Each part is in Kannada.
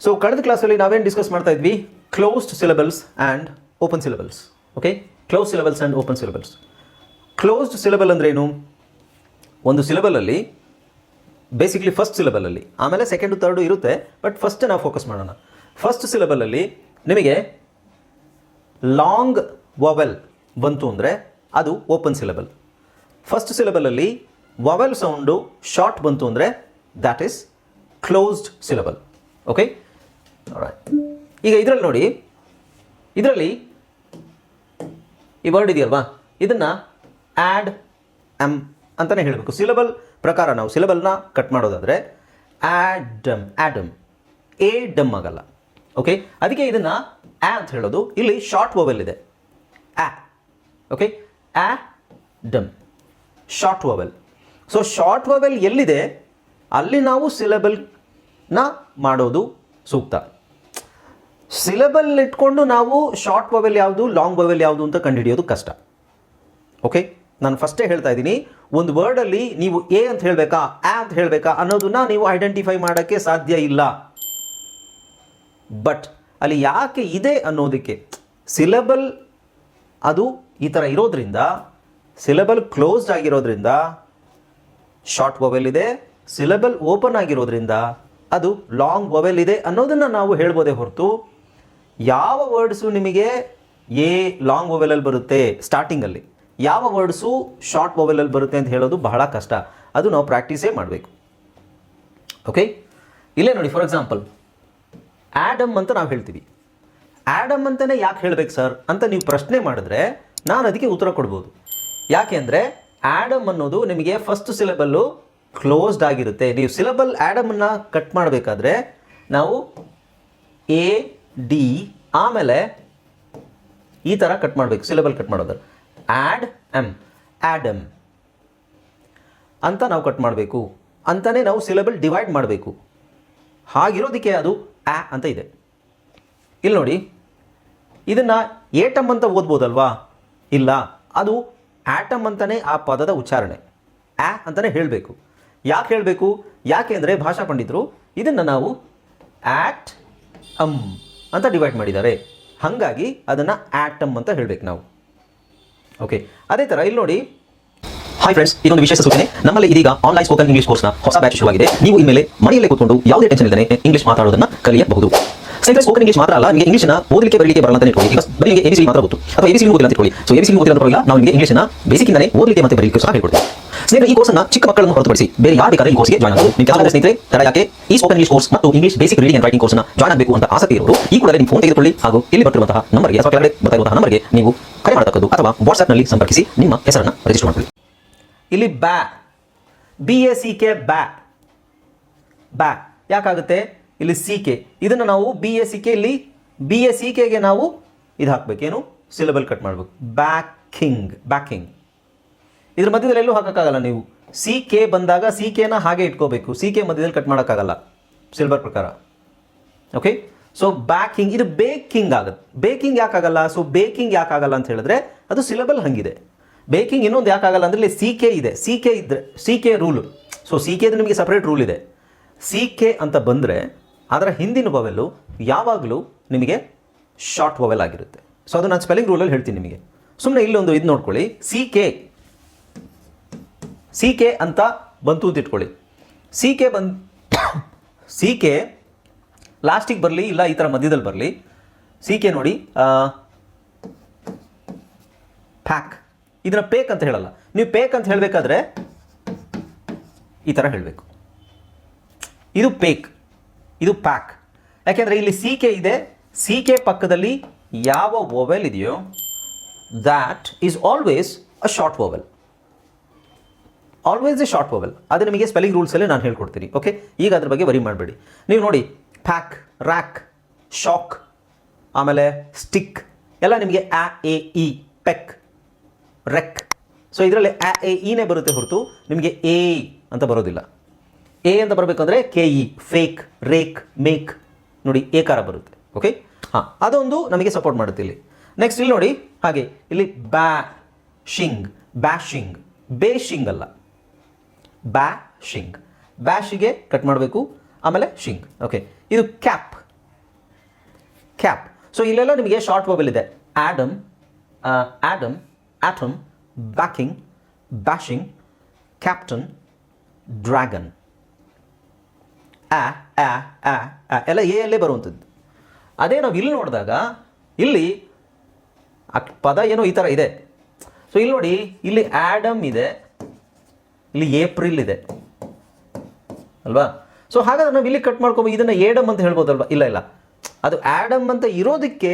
ಸೊ ಕಳೆದ ಕ್ಲಾಸಲ್ಲಿ ನಾವೇನು ಡಿಸ್ಕಸ್ ಮಾಡ್ತಾ ಇದ್ವಿ? Closed syllables and open syllables okay close syllables and open syllables closed syllable ಅಂದ್ರೇನು ಒಂದು ಸಿಲೆಬಲಲ್ಲಿ ಬೇಸಿಕ್ಲಿ ಫಸ್ಟ್ ಸಿಲೆಬಲಲ್ಲಿ ಆಮೇಲೆ ಸೆಕೆಂಡು ತರ್ಡು ಇರುತ್ತೆ ಬಟ್ ಫಸ್ಟ್ ನಾವು ಫೋಕಸ್ ಮಾಡೋಣ. ಫಸ್ಟ್ ಸಿಲೆಬಲಲ್ಲಿ ನಿಮಗೆ ಲಾಂಗ್ ವವೆಲ್ ಬಂತು ಅಂದರೆ ಅದು ಓಪನ್ ಸಿಲೆಬಲ್ ಫಸ್ಟ್ ಸಿಲೆಬಲಲ್ಲಿ ವವೆಲ್ ಸೌಂಡು ಶಾರ್ಟ್ ಬಂತು ಅಂದರೆ that is closed syllable okay ಈಗ ಇದರಲ್ಲಿ ನೋಡಿ. ಇದರಲ್ಲಿ ಈ ವರ್ಡ್ ಇದೆಯಲ್ವಾ? ಇದನ್ನು ಆ್ಯಡ್ ಎಂ ಅಂತಲೇ ಹೇಳಬೇಕು. ಸಿಲಬಲ್ ಪ್ರಕಾರ ನಾವು ಸಿಲೆಬಲ್ನ ಕಟ್ ಮಾಡೋದಾದರೆ ಆ್ಯಡಮ್ ಆ್ಯಡಮ್ ಎ ಡಮ್ ಆಗಲ್ಲ. ಓಕೆ ಅದಕ್ಕೆ ಇದನ್ನು ಆ ಅಂತ ಹೇಳೋದು. ಇಲ್ಲಿ ಶಾರ್ಟ್ ವೋವೆಲ್ ಇದೆ. ಆ okay a dam short vowel so short vowel ಎಲ್ಲಿದೆ? ಅಲ್ಲಿ ನಾವು ಸಿಲೆಬಲ್ನ ಮಾಡೋದು ಸೂಕ್ತ. ಸಿಲಬಲ್ ಇಟ್ಕೊಂಡು ನಾವು ಶಾರ್ಟ್ ವವೆಲ್ ಯಾವುದು ಲಾಂಗ್ ವವೆಲ್ ಯಾವುದು ಅಂತ ಕಂಡುಹಿಡಿಯೋದು ಕಷ್ಟ. ಓಕೆ ನಾನು ಫಸ್ಟೇ ಹೇಳ್ತಾ ಇದ್ದೀನಿ, ಒಂದು ವರ್ಡಲ್ಲಿ ನೀವು ಎ ಅಂತ ಹೇಳಬೇಕಾ ಆ ಅಂತ ಹೇಳಬೇಕಾ ಅನ್ನೋದನ್ನ ನೀವು ಐಡೆಂಟಿಫೈ ಮಾಡೋಕ್ಕೆ ಸಾಧ್ಯ ಇಲ್ಲ. ಬಟ್ ಅಲ್ಲಿ ಯಾಕೆ ಇದೆ ಅನ್ನೋದಕ್ಕೆ ಸಿಲೆಬಲ್ ಅದು ಈ ಥರ ಇರೋದ್ರಿಂದ ಸಿಲೆಬಲ್ ಕ್ಲೋಸ್ಡ್ ಆಗಿರೋದ್ರಿಂದ ಶಾರ್ಟ್ ವೊವೆಲ್ ಇದೆ ಸಿಲೆಬಲ್ ಓಪನ್ ಆಗಿರೋದ್ರಿಂದ ಅದು ಲಾಂಗ್ ವೊವೆಲ್ ಇದೆ ಅನ್ನೋದನ್ನು ನಾವು ಹೇಳ್ಬೋದೇ ಹೊರತು ಯಾವ ವರ್ಡ್ಸು ನಿಮಗೆ ಎ ಲಾಂಗ್ ಓವೆಲಲ್ಲಿ ಬರುತ್ತೆ ಸ್ಟಾರ್ಟಿಂಗಲ್ಲಿ? ಯಾವ ವರ್ಡ್ಸು ಶಾರ್ಟ್ ಓವೆಲಲ್ಲಿ ಬರುತ್ತೆ ಅಂತ ಹೇಳೋದು ಬಹಳ ಕಷ್ಟ. ಅದು ನಾವು ಪ್ರಾಕ್ಟೀಸೇ ಮಾಡಬೇಕು. ಓಕೆ? ಇಲ್ಲೇ ನೋಡಿ, ಫಾರ್ ಎಕ್ಸಾಂಪಲ್. ಆ್ಯಡಮ್ ಅಂತ ನಾವು ಹೇಳ್ತೀವಿ. ಆ್ಯಡಮ್ ಅಂತಲೇ ಯಾಕೆ ಹೇಳಬೇಕು ಸರ್ ಅಂತ ನೀವು ಪ್ರಶ್ನೆ ಮಾಡಿದ್ರೆ ನಾನು ಅದಕ್ಕೆ ಉತ್ತರ ಕೊಡ್ಬೋದು. ಯಾಕೆ ಅಂದರೆ ಆ್ಯಡಮ್ ಅನ್ನೋದು ನಿಮಗೆ ಫಸ್ಟ್ ಸಿಲೆಬಲ್ಲು ಕ್ಲೋಸ್ಡ್ ಆಗಿರುತ್ತೆ. ನೀವು ಸಿಲೆಬಲ್ ಆ್ಯಡಮನ್ನು ಕಟ್ ಮಾಡಬೇಕಾದ್ರೆ ನಾವು ಎ ಡಿ ಆಮೇಲೆ ಈ ಥರ ಕಟ್ ಮಾಡಬೇಕು ಸಿಲೆಬಲ್ ಕಟ್ ಮಾಡೋದು. ಆ್ಯಡ್ ಎಂ ಆ್ಯಡಮ್ ಅಂತ ನಾವು ಕಟ್ ಮಾಡಬೇಕು. ಅಂತಲೇ ನಾವು ಸಿಲೆಬಲ್ ಡಿವೈಡ್ ಮಾಡಬೇಕು. ಹಾಗಿರೋದಕ್ಕೆ ಅದು ಆ ಅಂತ ಇದೆ. ಇಲ್ಲಿ ನೋಡಿ, ಇದನ್ನು ಏಟಮ್ ಅಂತ ಓದ್ಬೋದಲ್ವಾ? ಇಲ್ಲ, ಅದು ಆಟಮ್ ಅಂತಲೇ ಆ ಪದದ ಉಚ್ಚಾರಣೆ. ಆ ಅಂತಲೇ ಹೇಳಬೇಕು. ಯಾಕೆ ಹೇಳಬೇಕು? ಯಾಕೆ ಅಂದರೆ ಭಾಷಾ ಪಂಡಿತರು ಇದನ್ನು ನಾವು ಆ್ಯಟ್ ಅಮ್ ಅಂತ ಡಿವೈಡ್ ಮಾಡಿದ್ದಾರೆ. ಹಾಗಾಗಿ ಅದನ್ನು ಆಟಮ್ ಅಂತ ಹೇಳಬೇಕು ನಾವು. ಓಕೆ ಅದೇ ಥರ ಇಲ್ಲಿ ನೋಡಿ. ಹಾಯ್ ಫ್ರೆಂಡ್ಸ್ ಇದೊಂದು ವಿಶೇಷ ಸೂಚನೆ. ನಮ್ಮಲ್ಲಿ ಇದೀಗ ಆನ್ಲೈನ್ ಸ್ಪೋಕನ್ ಇಂಗ್ಲಿಷ್ ಕೋರ್ಸ್ನ ಹೊಸ ಬ್ಯಾಚ್ ಶುರುವಾಗಿದೆ. ನೀವು ಇನ್ಮೇಲೆ ಮನೆಯಲ್ಲೇ ಕೂತ್ಕೊಂಡು ಯಾವುದೇ ಟೆನ್ಷನ್ ಇಲ್ಲದೆ ಇಂಗ್ಲಿಷ್ ಮಾತಾಡೋದನ್ನ ಕಲಿಯಬಹುದು. ಸ್ನೇಹಿತರೆ ಸ್ಪೋಕನ್ ಇಂಗ್ಲಿಷ್ ಮಾತ್ರ ಅಲ್ಲ, ನಿಮಗೆ ಇಂಗ್ಲಿಷ್ನ ಓದಲಿಕ್ಕೆ, ಬರಲಿಕ್ಕೆ ಬರಲ್ಲ ಅಂತ ಇಟ್ಕೊಳ್ಳಿ. ಬರೀ ನಿಮಗೆ ಎಬಿಸಿ ಮಾತ್ರ ಗೊತ್ತು. ಅಥವಾ ಎಬಿಸಿ ಓದಿಲ್ಲ ಅಂತ ಇಟ್ಕೊಳ್ಳಿ. ಸೊ ಎಬಿಸಿ ಓದಿಲ್ಲ ಪರವಾಗಿಲ್ಲ ನಾವು ನಿಮಗೆ ಬೇಸಿಕ್ ಬೇಸಿಕ್ಕಿಂದಲೇ ಓದಲಿಕ್ಕೆ ಮತ್ತೆ ಬರಲಿಕ್ಕೆ ಸಹ ಹೇಳ್ಕೊಡ್ತೀವಿ. ಸ್ನೇಹಿತರೆ, ಈ ಕೋರ್ಸ್ನ ಚಿಕ್ಕ ಮಕ್ಕಳನ್ನು ಹೊರತುಪಡಿಸಿ ಬೇರೆ ಯಾರು ಬೇಕಾದ್ರೆ ಈ ಕೋರ್ಸ್ಗೆ ಜಾಯ್ನ್ ಆಗಬಹುದು ನಿಮ್ಮ ಕೆಲವು ಸ್ನೇಹಿತರೆ, ತಡ ಯಾಕೆ? ಈ ಸ್ಪೋಕನ್ ಇಂಗ್ಲಿಷ್ ಕೋರ್ಸ್ ಮತ್ತು English basic reading and writing ಕೋರ್ಸ್ನ ಜಾಯ್ನ್ ಆಗಬೇಕು ಅಂತ ಆಸಕ್ತಿ ಇರೋರು, ಈ ಕೂಡಲೇ ನಿಮ್ಮ ಫೋನ್ ತೆಗೆದುಕೊಳ್ಳಿ. ಹಾಗೂ ಇಲ್ಲಿ ಬರ್ತಿರುವಂತಹ ನಂಬರ್ಗೆ ಅಥವಾ ಕೆಳಗಡೆ ಬರ್ತಾ ಇರುವಂತಹ ನಂಬರ್ಗೆ ನೀವು ಕರೆ ಮಾಡತಕ್ಕದ್ದು ಅಥವಾ ವಾಟ್ಸ್ಆಪ್ನಲ್ಲಿ ಸಂಪರ್ಕಿಸಿ ನಿಮ್ಮ ಹೆಸರನ್ನು ರಿಜಿಸ್ಟರ್ ಮಾಡಿಕೊಳ್ಳಿ. ಇಲ್ಲಿ ಬ್ಯಾ. ಬಿ ಎ ಸಿ ಕೆ ಬ್ಯಾ. ಬ್ಯಾ. ಯಾಕಾಗುತ್ತೆ? ಇಲ್ಲಿ ಸಿ ಕೆ ಇದನ್ನು ನಾವು ಬಿ ಎ ಸಿ ಕೆ ಇಲ್ಲಿ ಬಿ ಎ ಸಿ ಕೆಗೆ ನಾವು ಇದು ಹಾಕಬೇಕೇನು ಸಿಲೆಬಲ್ ಕಟ್ ಮಾಡಬೇಕು ಬ್ಯಾಕಿಂಗ್ ಬ್ಯಾಕಿಂಗ್ ಇದ್ರ ಮಧ್ಯದಲ್ಲಿ ಎಲ್ಲೂ ಹಾಕೋಕ್ಕಾಗಲ್ಲ ನೀವು ಸಿ ಕೆ ಬಂದಾಗ ಸಿ ಕೆನ ಹಾಗೆ ಇಟ್ಕೋಬೇಕು ಸಿ ಕೆ ಮಧ್ಯದಲ್ಲಿ ಕಟ್ ಮಾಡೋಕ್ಕಾಗಲ್ಲ ಸಿಲ್ಬರ್ ಪ್ರಕಾರ ಓಕೆ ಸೊ ಬ್ಯಾಕಿಂಗ್ ಇದು ಬೇಕಿಂಗ್ ಆಗುತ್ತೆ ಬೇಕಿಂಗ್ ಯಾಕಾಗಲ್ಲ ಸೊ ಬೇಕಿಂಗ್ ಯಾಕಾಗಲ್ಲ ಅಂತ ಹೇಳಿದ್ರೆ ಅದು ಸಿಲೆಬಲ್ ಹಂಗಿದೆ ಬೇಕಿಂಗ್ ಇನ್ನೊಂದು ಯಾಕಾಗಲ್ಲ ಅಂದರೆ ಇಲ್ಲಿ ಸಿ ಕೆ ಇದೆ ಸಿ ಕೆ ಇದ್ದರೆ C K rule so C ಕೆದು ನಿಮಗೆ ಸಪ್ರೇಟ್ ರೂಲ್ ಇದೆ ಸಿ ಕೆ ಅಂತ ಬಂದರೆ ಅದರ ಹಿಂದಿನ ವೊವೆಲ್ಲು ಯಾವಾಗಲೂ ನಿಮಗೆ ಶಾರ್ಟ್ ವವೆಲ್ ಆಗಿರುತ್ತೆ. ಸೊ ಅದು ನಾನು ಸ್ಪೆಲ್ಲಿಂಗ್ ರೂಲಲ್ಲಿ ಹೇಳ್ತೀನಿ ನಿಮಗೆ. ಸುಮ್ಮನೆ ಇಲ್ಲೊಂದು ಇದು ನೋಡ್ಕೊಳ್ಳಿ. ಸಿ ಕೆ ಸಿ ಕೆ ಅಂತ ಬಂತು ಅಂತ ಇಟ್ಕೊಳ್ಳಿ. ಸಿ ಕೆ ಬಂದು ಸಿ ಕೆ ಲಾಸ್ಟಿಗೆ ಬರಲಿ ಇಲ್ಲ ಈ ಥರ ಮಧ್ಯದಲ್ಲಿ ಬರಲಿ. ಸಿ ಕೆ ನೋಡಿ ಪ್ಯಾಕ್ ಇದನ್ನ ಪೇಕ್ ಅಂತ ಹೇಳಲ್ಲ. ನೀವು ಪೇಕ್ ಅಂತ ಹೇಳಬೇಕಾದ್ರೆ ಈ ಥರ ಹೇಳಬೇಕು. ಇದು ಪೇಕ್ ಇದು ಪ್ಯಾಕ್. ಯಾಕೆಂದರೆ ಇಲ್ಲಿ ಸಿ ಕೆ ಇದೆ. ಸಿ ಕೆ ಪಕ್ಕದಲ್ಲಿ ಯಾವ ಓವೆಲ್ ಇದೆಯೋ that is always a short vowel always a short vowel ಅದು ನಿಮಗೆ ಸ್ಪೆಲ್ಲಿಂಗ್ ರೂಲ್ಸಲ್ಲೇ ನಾನು ಹೇಳ್ಕೊಡ್ತೀನಿ ಓಕೆ ಈಗ ಅದ್ರ ಬಗ್ಗೆ ವರಿ ಮಾಡಬೇಡಿ. ನೀವು ನೋಡಿ ಪ್ಯಾಕ್ ರ್ಯಾಕ್ ಶಾಕ್ ಆಮೇಲೆ ಸ್ಟಿಕ್ ಎಲ್ಲ ನಿಮಗೆ ಆ A E peck wreck so ಇದರಲ್ಲಿ ಆ ಎ ಇನೇ ಬರುತ್ತೆ ಹೊರತು ನಿಮಗೆ ಎ ಅಂತ ಬರೋದಿಲ್ಲ. ಎ ಅಂತ ಬರಬೇಕಂದ್ರೆ K E fake rake make ನೋಡಿ, ಏಕಾರ ಬರುತ್ತೆ. ಓಕೆ ಹಾಂ, ಅದೊಂದು ನಮಗೆ ಸಪೋರ್ಟ್ ಮಾಡುತ್ತೆ ಇಲ್ಲಿ. ನೆಕ್ಸ್ಟ್ ಇಲ್ಲಿ ನೋಡಿ, ಹಾಗೆ. ಇಲ್ಲಿ ಬ್ಯಾ ಶಿಂಗ್ ಬ್ಯಾಶಿಂಗ್ ಬೇಶಿಂಗ್ ಅಲ್ಲ. ಬ್ಯಾ ಶಿಂಗ್ ಬ್ಯಾಶಿಗೆ ಕಟ್ ಮಾಡಬೇಕು. ಆಮೇಲೆ ಶಿಂಗ್ ಓಕೆ ಇದು ಕ್ಯಾಪ್ ಕ್ಯಾಪ್ ಸೊ ಇಲ್ಲೆಲ್ಲ ನಿಮಗೆ ಶಾರ್ಟ್ ಮೊಬೈಲ್ ಇದೆ. Adam Adam atom backing bashing captain dragon ಆ ಆ ಆ ಆ, ಎಲ್ಲ ಅಲ್ಲೇ ಬರುವಂಥದ್ದು. ಅದೇ ನಾವು ಇಲ್ಲಿ ನೋಡಿದಾಗ, ಇಲ್ಲಿ ಪದ ಏನೋ ಈ ಥರ ಇದೆ. ಸೊ ಇಲ್ಲಿ ನೋಡಿ, ಇಲ್ಲಿ ಆ್ಯಡಮ್ ಇದೆ, ಇಲ್ಲಿ ಏಪ್ರಿಲ್ ಇದೆ. ಅಲ್ವಾ? ಸೊ ಹಾಗಾದ್ರೆ ನಾವು ಇಲ್ಲಿ ಕಟ್ ಮಾಡ್ಕೊಬೋದು ಇದನ್ನು ಏಡಮ್ ಅಂತ ಹೇಳ್ಬೋದಲ್ವ? ಇಲ್ಲ ಇಲ್ಲ. ಅದು ಆ್ಯಡಮ್ ಅಂತ ಇರೋದಕ್ಕೆ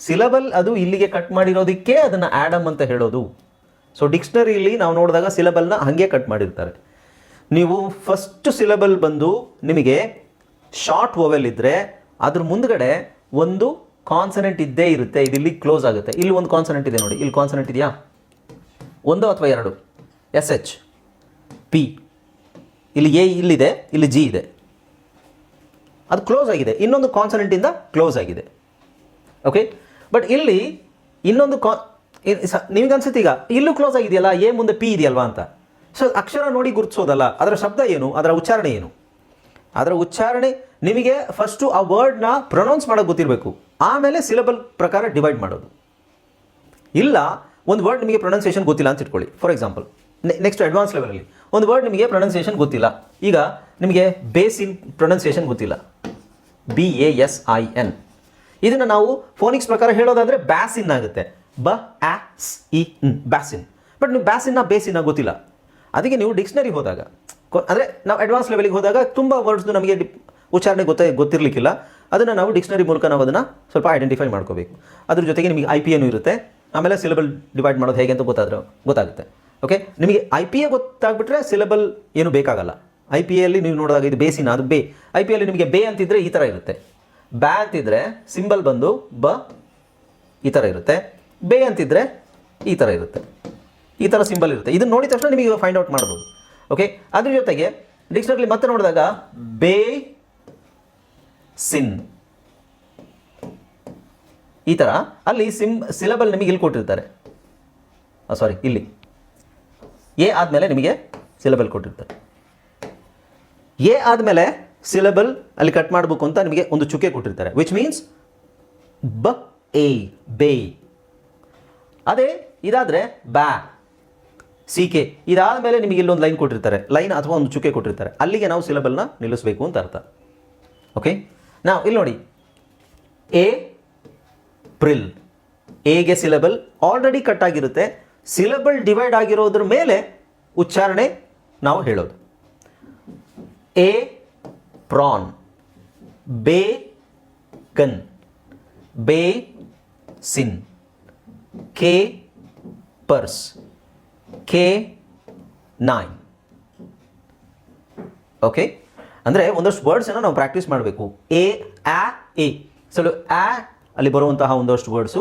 ಸಿಲಬಲ್ ಅದು ಇಲ್ಲಿಗೆ ಕಟ್ ಮಾಡಿರೋದಕ್ಕೆ ಅದನ್ನು ಆ್ಯಡಮ್ ಅಂತ ಹೇಳೋದು. ಸೊ ಡಿಕ್ಷ್ನರಿಯಲ್ಲಿ ನಾವು ನೋಡಿದಾಗ ಸಿಲಬಲ್ನ ಹಾಗೆ ಕಟ್ ಮಾಡಿರ್ತಾರೆ. ನೀವು ಫಸ್ಟ್ ಸಿಲೆಬಲ್ ಬಂದು ನಿಮಗೆ ಶಾರ್ಟ್ ಓವೆಲ್ ಇದ್ದರೆ ಅದ್ರ ಮುಂದ್ಗಡೆ ಒಂದು ಕಾನ್ಸನೆಂಟ್ ಇದ್ದೇ ಇರುತ್ತೆ. ಇದು ಇಲ್ಲಿ ಕ್ಲೋಸ್ ಆಗುತ್ತೆ. ಇಲ್ಲಿ ಒಂದು ಕಾನ್ಸನೆಂಟ್ ಇದೆ ನೋಡಿ. ಇಲ್ಲಿ ಕಾನ್ಸನೆಂಟ್ ಇದೆಯಾ? ಒಂದು ಅಥವಾ ಎರಡು? ಎಸ್ ಎಚ್ ಪಿ ಇಲ್ಲಿ ಎ ಇಲ್ಲಿದೆ, ಇಲ್ಲಿ ಜಿ ಇದೆ. ಅದು ಕ್ಲೋಸ್ ಆಗಿದೆ. ಇನ್ನೊಂದು ಕಾನ್ಸನೆಂಟಿಂದ ಕ್ಲೋಸ್ ಆಗಿದೆ. ಓಕೆ ಬಟ್ ಇಲ್ಲಿ ಇನ್ನೊಂದು ಕಾ ನಿಮ್ಗೆ ಅನ್ಸುತ್ತೆ ಈಗ. ಇಲ್ಲೂ ಕ್ಲೋಸ್ ಆಗಿದೆಯಲ್ಲ? ಎ ಮುಂದೆ ಪಿ ಇದೆಯಲ್ವಾ ಅಂತ? ಸೊ ಅಕ್ಷರ ನೋಡಿ ಗುರುತಿಸೋದಲ್ಲ, ಅದರ ಶಬ್ದ ಏನು, ಅದರ ಉಚ್ಚಾರಣೆ ಏನು? ಅದರ ಉಚ್ಚಾರಣೆ ನಿಮಗೆ ಫಸ್ಟು ಆ ವರ್ಡ್ನ ಪ್ರೊನೌನ್ಸ್ ಮಾಡೋಕೆ ಗೊತ್ತಿರಬೇಕು. ಆಮೇಲೆ ಸಿಲಬಲ್ ಪ್ರಕಾರ ಡಿವೈಡ್ ಮಾಡೋದು. ಇಲ್ಲ, ಒಂದು ವರ್ಡ್ ನಿಮಗೆ ಪ್ರೊನೌನ್ಸಿಯೇಷನ್ ಗೊತ್ತಿಲ್ಲ ಅಂತ ಇಟ್ಕೊಳ್ಳಿ. ಫಾರ್ ಎಕ್ಸಾಂಪಲ್ ನೆಕ್ಸ್ಟ್ ಅಡ್ವಾನ್ಸ್ ಲೆವೆಲಲ್ಲಿ ಒಂದು ವರ್ಡ್ ನಿಮಗೆ ಪ್ರೊನೌನ್ಸಿಯೇಷನ್ ಗೊತ್ತಿಲ್ಲ. ಈಗ ನಿಮಗೆ ಬೇಸಿನ್ ಪ್ರೊನೌನ್ಸಿಯೇಷನ್ ಗೊತ್ತಿಲ್ಲ. B A S I N ಇದನ್ನು ನಾವು ಫೋನಿಕ್ಸ್ ಪ್ರಕಾರ ಹೇಳೋದಾದರೆ ಬ್ಯಾಸಿನ್ ಆಗುತ್ತೆ. ಬ ಆ ಸಿ ಇ ನ್ ಬ್ಯಾಸಿನ್ ಬಟ್ ನೀವು ಬ್ಯಾಸಿನ್ನ ಬೇಸಿನ ಗೊತ್ತಿಲ್ಲ. ಅದಕ್ಕೆ ನೀವು ಡಿಕ್ಷನರಿ ಹೋದಾಗ ಅಂದರೆ ನಾವು ಅಡ್ವಾನ್ಸ್ ಲೆವೆಲಿಗೆ ಹೋದಾಗ ತುಂಬ ವರ್ಡ್ಸ್ದು ನಮಗೆ ಉಚ್ಚಾರಣೆ ಗೊತ್ತ, ಗೊತ್ತಿರಲಿಕ್ಕಿಲ್ಲ. ಅದನ್ನು ನಾವು ಡಿಕ್ಷನರಿ ಮೂಲಕ ನಾವು ಅದನ್ನು ಸ್ವಲ್ಪ ಐಡೆಂಟಿಫೈ ಮಾಡ್ಕೋಬೇಕು. ಅದ್ರ ಜೊತೆಗೆ ನಿಮಗೆ ಐ ಪಿ ಏನು ಇರುತ್ತೆ. ಆಮೇಲೆ ಸಿಲೆಬಲ್ ಡಿವೈಡ್ ಮಾಡೋದು ಹೇಗೆ ಅಂತ ಗೊತ್ತಾದ್ರೆ, ಗೊತ್ತಾಗುತ್ತೆ. ಓಕೆ ನಿಮಗೆ ಐ ಪಿ ಎ ಗೊತ್ತಾಗ್ಬಿಟ್ರೆ ಸಿಲೆಬಲ್ ಏನು ಬೇಕಾಗಲ್ಲ. ಐ ಪಿ ಎಲ್ಲಿ ನೀವು ನೋಡಿದಾಗ ಇದು ಬೇಸಿನ, ಅದು ಬೇ. ಐ ಪಿ ಎಲ್ಲಿ ನಿಮಗೆ ಬೇ ಅಂತಿದ್ರೆ ಈ ಥರ ಇರುತ್ತೆ. ಬ್ಯಾ ಅಂತಿದ್ರೆ ಸಿಂಬಲ್ ಬಂದು ಬ ಈ ಥರ ಇರುತ್ತೆ. ಬೇ ಅಂತಿದ್ರೆ ಈ ಥರ ಇರುತ್ತೆ. ಈ ಥರ ಸಿಂಬಲ್ ಇರುತ್ತೆ. ಇದನ್ನು ನೋಡಿದ ತಕ್ಷಣ ನಿಮಗೆ ಫೈಂಡ್ ಔಟ್ ಮಾಡ್ಬೋದು. ಓಕೆ ಅದ್ರ ಜೊತೆಗೆ ಡಿಕ್ಷನರಿ ಮತ್ತೆ ನೋಡಿದಾಗ ಬೇ ಸಿನ್. ಈ ಥರ ಅಲ್ಲಿ ಸಿಮ್ ಸಿಲಬಲ್ ನಿಮಗೆ ಇಲ್ಲಿ ಕೊಟ್ಟಿರ್ತಾರೆ. ಸಾರಿ ಇಲ್ಲಿ. ಎ ಆದಮೇಲೆ ನಿಮಗೆ ಸಿಲಬಲ್ ಕೊಟ್ಟಿರ್ತಾರೆ. ಎ ಆದಮೇಲೆ ಸಿಲಬಲ್ ಅಲ್ಲಿ ಕಟ್ ಮಾಡಬೇಕು ಅಂತ ನಿಮಗೆ ಒಂದು ಚುಕ್ಕೆ ಕೊಟ್ಟಿರ್ತಾರೆ ವಿಚ್ ಮೀನ್ಸ್ ಬ, ಎ, ಬೇ. ಅದೇ ಇದಾದರೆ ಬ್ಯಾ ಸಿ ಕೆ ಇದಾದ ಮೇಲೆ ನಿಮಗೆ ಇಲ್ಲೊಂದು ಲೈನ್ ಕೊಟ್ಟಿರ್ತಾರೆ. ಲೈನ್ ಅಥವಾ ಒಂದು ಚುಕ್ಕೆ ಕೊಟ್ಟಿರ್ತಾರೆ. ಅಲ್ಲಿಗೆ ನಾವು ಸಿಲಬಲ್ನ ನಿಲ್ಲಿಸಬೇಕು ಅಂತ ಅರ್ಥ. ಓಕೆ ನಾವು ಇಲ್ಲಿ ನೋಡಿ. ಎ ಪ್ರಿಲ್ ಎಗೆ ಸಿಲಬಲ್ ಆಲ್ರೆಡಿ ಕಟ್ ಆಗಿರುತ್ತೆ. ಸಿಲಬಲ್ ಡಿವೈಡ್ ಆಗಿರೋದ್ರ ಮೇಲೆ ಉಚ್ಚಾರಣೆ ನಾವು ಹೇಳೋದು. Pron bacon basin capers nine okay ಅಂದರೆ ಒಂದಷ್ಟು ವರ್ಡ್ಸನ್ನು ನಾವು ಪ್ರಾಕ್ಟೀಸ್ ಮಾಡಬೇಕು. ಎ ಆ ಎ ಸೊ ಆ ಅಲ್ಲಿ ಬರುವಂತಹ ಒಂದಷ್ಟು ವರ್ಡ್ಸು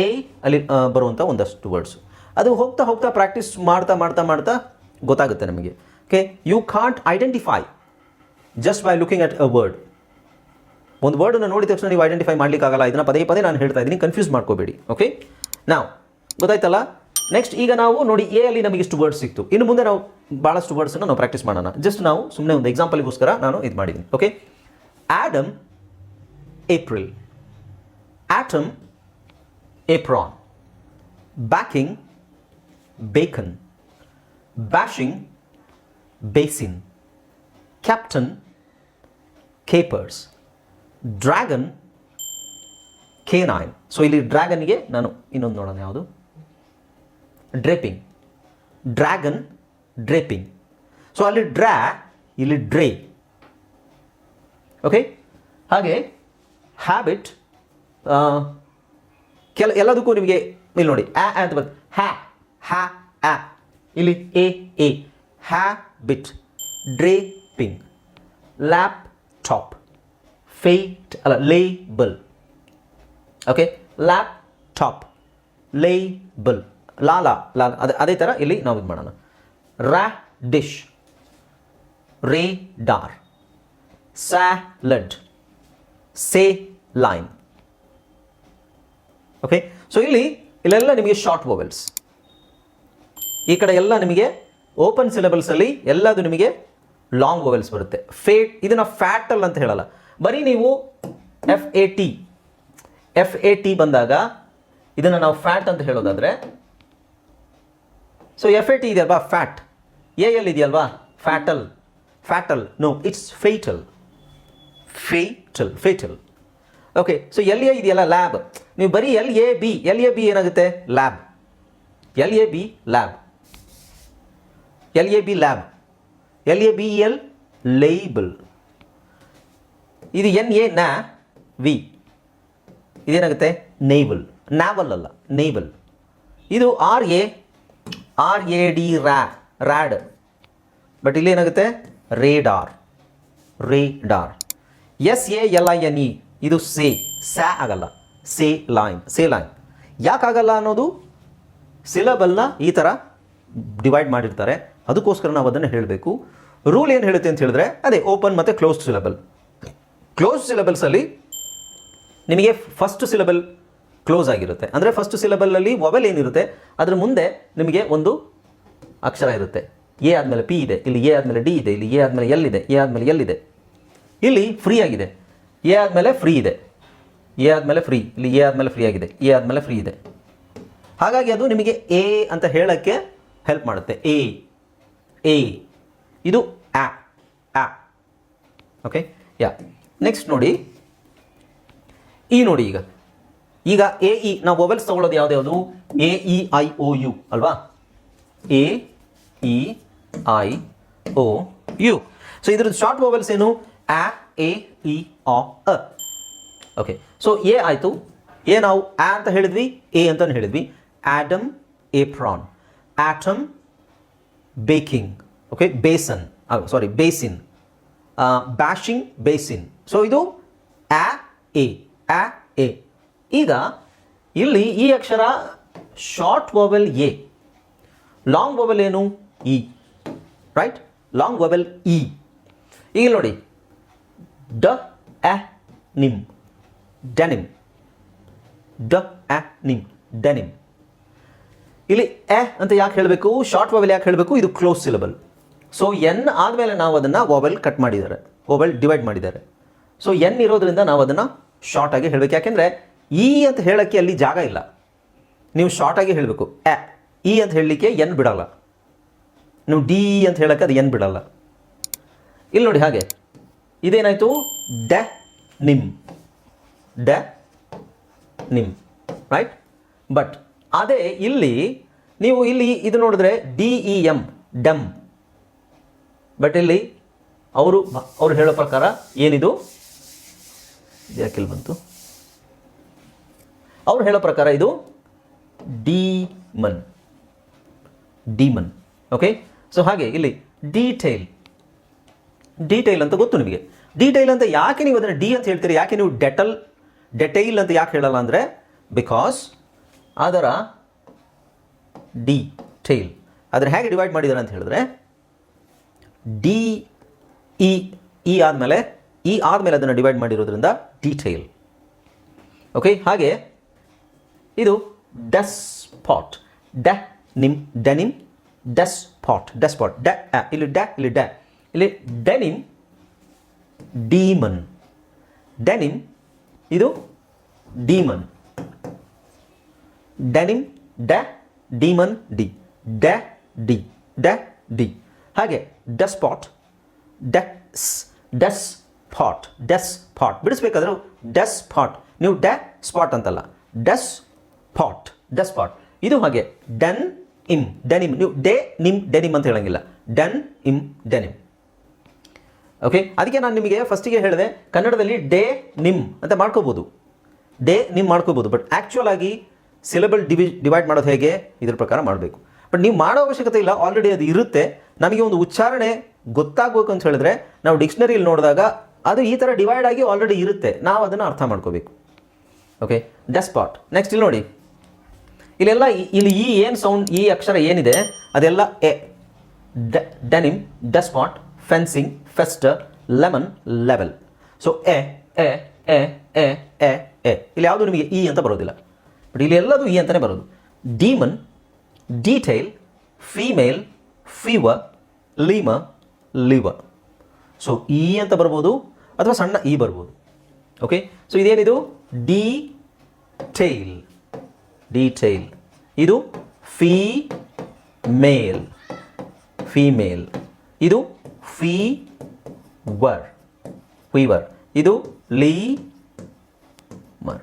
ಎ ಅಲ್ಲಿ ಬರುವಂಥ ಒಂದಷ್ಟು ವರ್ಡ್ಸು ಅದು ಹೋಗ್ತಾ ಹೋಗ್ತಾ ಪ್ರಾಕ್ಟೀಸ್ ಮಾಡ್ತಾ ಮಾಡ್ತಾ ಮಾಡ್ತಾ ಗೊತ್ತಾಗುತ್ತೆ ನಮಗೆ. Okay you can't identify just by looking at a word ಒಂದು ವರ್ಡನ್ನು ನೋಡಿದ ತಕ್ಷಣ ನೀವು ಐಡೆಂಟಿಫೈ ಮಾಡಲಿಕ್ಕಾಗಲ್ಲ. ಇದನ್ನು ಪದೇ ಪದೇ ನಾನು ಹೇಳ್ತಾ ಇದ್ದೀನಿ. ಕನ್ಫ್ಯೂಸ್ ಮಾಡ್ಕೋಬೇಡಿ. ಓಕೆ ನಾವು ಗೊತ್ತಾಯ್ತಲ್ಲ? ನೆಕ್ಸ್ಟ್ ಈಗ ನಾವು ನೋಡಿ ಎ ಅಲ್ಲಿ ನಮಗೆ ಇಷ್ಟು ವರ್ಡ್ಸ್ ಸಿಕ್ತು. ಇನ್ನು ಮುಂದೆ ನಾವು ಭಾಳಷ್ಟು ವರ್ಡ್ಸನ್ನು ನಾವು ಪ್ರಾಕ್ಟೀಸ್ ಮಾಡೋಣ. ಜಸ್ಟ್ ನಾವು ಸುಮ್ಮನೆ ಒಂದು ಎಕ್ಸಾಂಪಲ್ಗೋಸ್ಕರ ನಾನು ಇದು ಮಾಡಿದ್ದೀನಿ. Okay Adam April atom apron backing bacon bashing basin captain capers dragon canine so ಇಲ್ಲಿ ಡ್ರ್ಯಾಗನ್ಗೆ ನಾನು ಇನ್ನೊಂದು ನೋಡೋಣ ಯಾವುದು? ಡ್ರೇಪಿಂಗ್ ಡ್ರ್ಯಾಗನ್ ಡ್ರೇಪಿಂಗ್ ಸೊ ಅಲ್ಲಿ ಡ್ರ್ಯಾ ಇಲ್ಲಿ ಡ್ರೇ ಓಕೆ ಹಾಗೆ ಹ್ಯಾಬಿಟ್ ಕೆಲ, ಎಲ್ಲದಕ್ಕೂ ನಿಮಗೆ ಇಲ್ಲಿ ನೋಡಿ. ಆ ಅಂತ ಬರುತ್ತೆ. ಹ್ಯಾ ಹ್ಯಾ ಆ. ಇಲ್ಲಿ A A. Habit draping laptop fate ಅಲ್ಲ label okay laptop label ಲಾಲ ಲಾಲ ಅದೇ ಅದೇ ಥರ ಇಲ್ಲಿ ನಾವು ಇದು ಮಾಡೋಣ. Radish. Radar. Salad. Saline okay? So, ಇಲ್ಲಿ, ಇಲ್ಲೆಲ್ಲ ನಿಮಗೆ ಶಾರ್ಟ್ ವೊವೆಲ್ಸ್. ಈ ಕಡೆ ಎಲ್ಲ ನಿಮಗೆ ಓಪನ್ ಸಿಲೆಬಲ್ಸಲ್ಲಿ ಎಲ್ಲದು ನಿಮಗೆ ಲಾಂಗ್ ವೊವೆಲ್ಸ್ ಬರುತ್ತೆ. ಫೇಟ್, ಇದನ್ನು ಫ್ಯಾಟಲ್ ಅಂತ ಹೇಳಲ್ಲ. ಬರೀ ನೀವು F A T F A T ಬಂದಾಗ ಇದನ್ನು ನಾವು ಫ್ಯಾಟ್ ಅಂತ ಹೇಳೋದಾದ್ರೆ ಸೊ ಎಫ್ ಎ ಟಿ ಇದೆಯಲ್ವಾ? ಫ್ಯಾಟ್ ಎ ಎಲ್ ಇದೆಯಲ್ವಾ? Fatal fatal no it's fatal fatal fatal okay so L A ಇದೆಯಲ್ಲ? ಲ್ಯಾಬ್ ನೀವು ಬರೀ L A B L A B ಏನಾಗುತ್ತೆ? Lab L A B lab L A B lab L A B L label ಇದು ಎನ್ ಎ ನಾ ವಿ ಇದೇನಾಗುತ್ತೆ? ನೇಬಲ್ ನಾವಲ್ ಅಲ್ಲ. ನೇಬಲ್ ಇದು R A R A D ರ್ಯಾ rad but ಇಲ್ಲಿ ಏನಾಗುತ್ತೆ? Radar radar S A L I N E ಇದು ಸೆ ಸ್ಯಾ ಆಗಲ್ಲ. ಸೆ ಲೈನ್ ಸೆ ಲೈನ್. ಯಾಕಾಗಲ್ಲ ಅನ್ನೋದು? ಸಿಲಬಲ್ನ ಈ ಥರ ಡಿವೈಡ್ ಮಾಡಿರ್ತಾರೆ. ಅದಕ್ಕೋಸ್ಕರ ನಾವು ಅದನ್ನು ಹೇಳಬೇಕು. ರೂಲ್ ಏನು ಹೇಳುತ್ತೆ ಅಂತ ಹೇಳಿದ್ರೆ, ಅದೇ ಓಪನ್ ಮತ್ತು ಕ್ಲೋಸ್ಡ್ ಸಿಲಬಲ್ ಕ್ಲೋಸ್ಡ್ ಸಿಲಬಲ್ಸಲ್ಲಿ ನಿಮಗೆ ಫಸ್ಟ್ ಸಿಲಬಲ್ ಕ್ಲೋಸ್ ಆಗಿರುತ್ತೆ. ಅಂದರೆ ಫಸ್ಟ್ ಸಿಲೆಬಲಲ್ಲಿ ಮೊಬೈಲ್ ಏನಿರುತ್ತೆ, ಅದರ ಮುಂದೆ ನಿಮಗೆ ಒಂದು ಅಕ್ಷರ ಇರುತ್ತೆ. ಎ ಆದಮೇಲೆ ಪಿ ಇದೆ, ಇಲ್ಲಿ ಎ ಆದಮೇಲೆ ಡಿ ಇದೆ, ಇಲ್ಲಿ ಎ ಆದಮೇಲೆ ಎಲ್ ಇದೆ ಎ ಆದಮೇಲೆ ಎಲ್ ಇದೆ. ಇಲ್ಲಿ ಫ್ರೀ ಆಗಿದೆ. ಎ ಆದಮೇಲೆ ಫ್ರೀ ಇದೆ. ಎ ಆದಮೇಲೆ ಫ್ರೀ ಇಲ್ಲಿ ಎ ಆದಮೇಲೆ ಫ್ರೀ ಆಗಿದೆ. ಎ ಆದಮೇಲೆ ಫ್ರೀ ಇದೆ. ಹಾಗಾಗಿ ಅದು ನಿಮಗೆ ಎ ಅಂತ ಹೇಳೋಕ್ಕೆ ಹೆಲ್ಪ್ ಮಾಡುತ್ತೆ. ಎ ಎ ಇದು ಆ ಆ ಓಕೆ ಯಾ ನೆಕ್ಸ್ಟ್ ನೋಡಿ. ಈ ನೋಡಿ ಈಗ. ಈಗ ಎ ಇ ನಾವು ಮೊಬೈಲ್ಸ್ ತಗೊಳ್ಳೋದು ಯಾವ್ದು A E I O U ಅಲ್ವಾ? A E I O U so ಇದ್ರದ್ದು ಶಾರ್ಟ್ ಮೊಬೈಲ್ಸ್ ಏನು? ಆ ಎ ಇ ಆ ಅ ಓಕೆ ಸೊ ಎ ಆಯಿತು. ಎ ನಾವು ಆ ಅಂತ ಹೇಳಿದ್ವಿ ಎ ಅಂತ ಹೇಳಿದ್ವಿ. Adam apron atom baking okay basin sorry basin bashing basin so ಇದು ಆ ಎ ಆ ಎ ಈಗ ಇಲ್ಲಿ ಈ ಅಕ್ಷರ short vowel A long vowel ಏನು? E right long vowel E ಈಗ ನೋಡಿ. ಡ ಎ ನಿಮ್ ಡೆನಿಮ್ ಡ ಎ ನಿಮ್ ಡೆನಿಮ್ ಇಲ್ಲಿ ಎ ಅಂತ ಯಾಕೆ ಹೇಳಬೇಕು? ಶಾರ್ಟ್ ವೊವೆಲ್ ಯಾಕೆ ಹೇಳಬೇಕು? ಇದು ಕ್ಲೋಸ್ ಸಿಲಬಲ್ ಸೊ ಎನ್ ಆದಮೇಲೆ ನಾವು ಅದನ್ನು ವೊವೆಲ್ ಕಟ್ ಮಾಡಿದ್ದಾರೆ. ವೊವೆಲ್ ಡಿವೈಡ್ ಮಾಡಿದ್ದಾರೆ. ಸೊ ಎನ್ ಇರೋದ್ರಿಂದ ನಾವು ಅದನ್ನು ಶಾರ್ಟಾಗಿ ಹೇಳಬೇಕು. ಯಾಕೆಂದರೆ ಇ ಅಂತ ಹೇಳೋಕ್ಕೆ ಅಲ್ಲಿ ಜಾಗ ಇಲ್ಲ. ನೀವು ಶಾರ್ಟಾಗಿ ಹೇಳಬೇಕು. ಎ ಇ ಅಂತ ಹೇಳಲಿಕ್ಕೆ ಎನ್ ಬಿಡಲ್ಲ. ನೀವು ಡಿ ಅಂತ ಹೇಳೋಕ್ಕೆ ಅದು ಎನ್ ಬಿಡಲ್ಲ. ಇಲ್ಲಿ ನೋಡಿ ಹಾಗೆ. ಇದೇನಾಯಿತು? ಡ ನಿಮ್. ಡ ನಿಮ್. ರೈಟ್ ಬಟ್ ಅದೇ ಇಲ್ಲಿ ನೀವು ಇಲ್ಲಿ ಇದು ನೋಡಿದ್ರೆ D E M dem. But ಇಲ್ಲಿ ಅವರು ಅವರು ಹೇಳೋ ಪ್ರಕಾರ ಏನಿದು? ಯಾಕಿಲ್ಲಿ ಬಂತು. ಅವ್ರು ಹೇಳೋ ಪ್ರಕಾರ ಇದು ಡಿಮನ್. ಡಿಮನ್. ಓಕೆ ಸೊ ಹಾಗೆ ಇಲ್ಲಿ ಡೀಟೇಲ್. ಡೀಟೇಲ್ ಅಂತ ಗೊತ್ತು ನಿಮಗೆ. ಡೀಟೇಲ್ ಅಂತ ಯಾಕೆ ನೀವು ಅದನ್ನು ಡಿ ಅಂತ ಹೇಳ್ತೀರಿ? ಯಾಕೆ ನೀವು ಡೆಟಲ್, ಡೆಟೈಲ್ ಅಂತ ಯಾಕೆ ಹೇಳಲ್ಲ ಅಂದರೆ ಬಿಕಾಸ್ ಅದರ ಡಿ ಟೈಲ್ ಅದನ್ನು ಹೇಗೆ ಡಿವೈಡ್ ಮಾಡಿದ್ದಾರೆ ಅಂತ ಹೇಳಿದ್ರೆ, ಡಿ, ಇ ಇ ಆದಮೇಲೆ ಇ ಆದಮೇಲೆ ಅದನ್ನು ಡಿವೈಡ್ ಮಾಡಿರೋದ್ರಿಂದ ಡೀಟೇಲ್. ಓಕೆ ಹಾಗೆ ಇದು despot denim denim despot despot ಡ ಇಲ್ಲಿ ಡ ಇಲ್ಲಿ ಡ ಇಲ್ಲಿ ಡೆನಿಮ್ ಡೀಮನ್ ಡೆನಿಮ್ ಇದು ಡೀಮನ್ ಡೆನಿಮ್ ಡ ಡೀಮನ್ ಡಿ ಡ ಡಿ ಡ ಡಿ ಹಾಗೆ ಡಸ್ ಪಾಟ್ ಡಸ್ ಡಸ್ ಪಾಟ್ ಡಸ್ ಪಾಟ್ ಬಿಡಿಸ್ಬೇಕಾದ್ರೂ ಡಸ್ ಪಾಟ್ ನೀವು ಡ ಸ್ಪಾಟ್ ಅಂತಲ್ಲ. ಡಸ್ ಪಾಟ್ ದ ಪಾಟ್ ಇದು ಹಾಗೆ ಡನ್ ಇಮ್ ಡೆನಿಮ್ ನೀವು ಡೆ ನಿಮ್ ಡೆನಿಮ್ ಅಂತ ಹೇಳಂಗಿಲ್ಲ. ಡನ್ ಇಮ್ ಡೆನಿಮ್ ಓಕೆ ಅದಕ್ಕೆ ನಾನು ನಿಮಗೆ ಫಸ್ಟಿಗೆ ಹೇಳಿದೆ, ಕನ್ನಡದಲ್ಲಿ ಡೇ ನಿಮ್ ಅಂತ ಮಾಡ್ಕೋಬೋದು. ಡೇ ನಿಮ್ ಮಾಡ್ಕೋಬೋದು. ಬಟ್ ಆ್ಯಕ್ಚುಯಲ್ ಆಗಿ ಸಿಲೆಬಲ್ ಡಿವಿ ಡಿವೈಡ್ ಮಾಡೋದು ಹೇಗೆ? ಇದ್ರ ಪ್ರಕಾರ ಮಾಡಬೇಕು. ಬಟ್ ನೀವು ಮಾಡೋ ಅವಶ್ಯಕತೆ ಇಲ್ಲ ಆಲ್ರೆಡಿ ಅದು ಇರುತ್ತೆ. ನಮಗೆ ಒಂದು ಉಚ್ಚಾರಣೆ ಗೊತ್ತಾಗಬೇಕು ಅಂತ ಹೇಳಿದ್ರೆ, ನಾವು ಡಿಕ್ಷನರಿಯಲ್ಲಿ ನೋಡಿದಾಗ ಅದು ಈ ಥರ ಡಿವೈಡ್ ಆಗಿ ಆಲ್ರೆಡಿ ಇರುತ್ತೆ. ನಾವು ಅದನ್ನು ಅರ್ಥ ಮಾಡ್ಕೋಬೇಕು. ಓಕೆ ಡೆಸ್ಪಾಟ್ ನೆಕ್ಸ್ಟ್ ಇಲ್ಲಿ ನೋಡಿ. ಇಲ್ಲೆಲ್ಲ ಇಲ್ಲಿ ಈ ಏನು ಸೌಂಡ್ ಈ ಅಕ್ಷರ ಏನಿದೆ, ಅದೆಲ್ಲ A denim despot fencing, fester, lemon, level. So A A A A A A. ಇಲ್ಲಿ ಯಾವುದು ನಿಮಗೆ ಇ ಅಂತ ಬರೋದಿಲ್ಲ. ಬಟ್ ಇಲ್ಲಿ ಎಲ್ಲದೂ ಇ ಅಂತಲೇ ಬರೋದು. Demon detail female fever lemur lever so E ಅಂತ ಬರ್ಬೋದು ಅಥವಾ ಸಣ್ಣ ಇ ಬರ್ಬೋದು. ಓಕೆ ಸೊ ಇದೇನಿದು? ಡಿ ಟೇಲ್ ಡೀಟೇಲ್ ಇದು ಫೀ ಮೇಲ್ ಫೀಮೇಲ್ ಇದು ಫೀ ವರ್ ವೀವರ್ ಇದು ಲೀ ಮರ್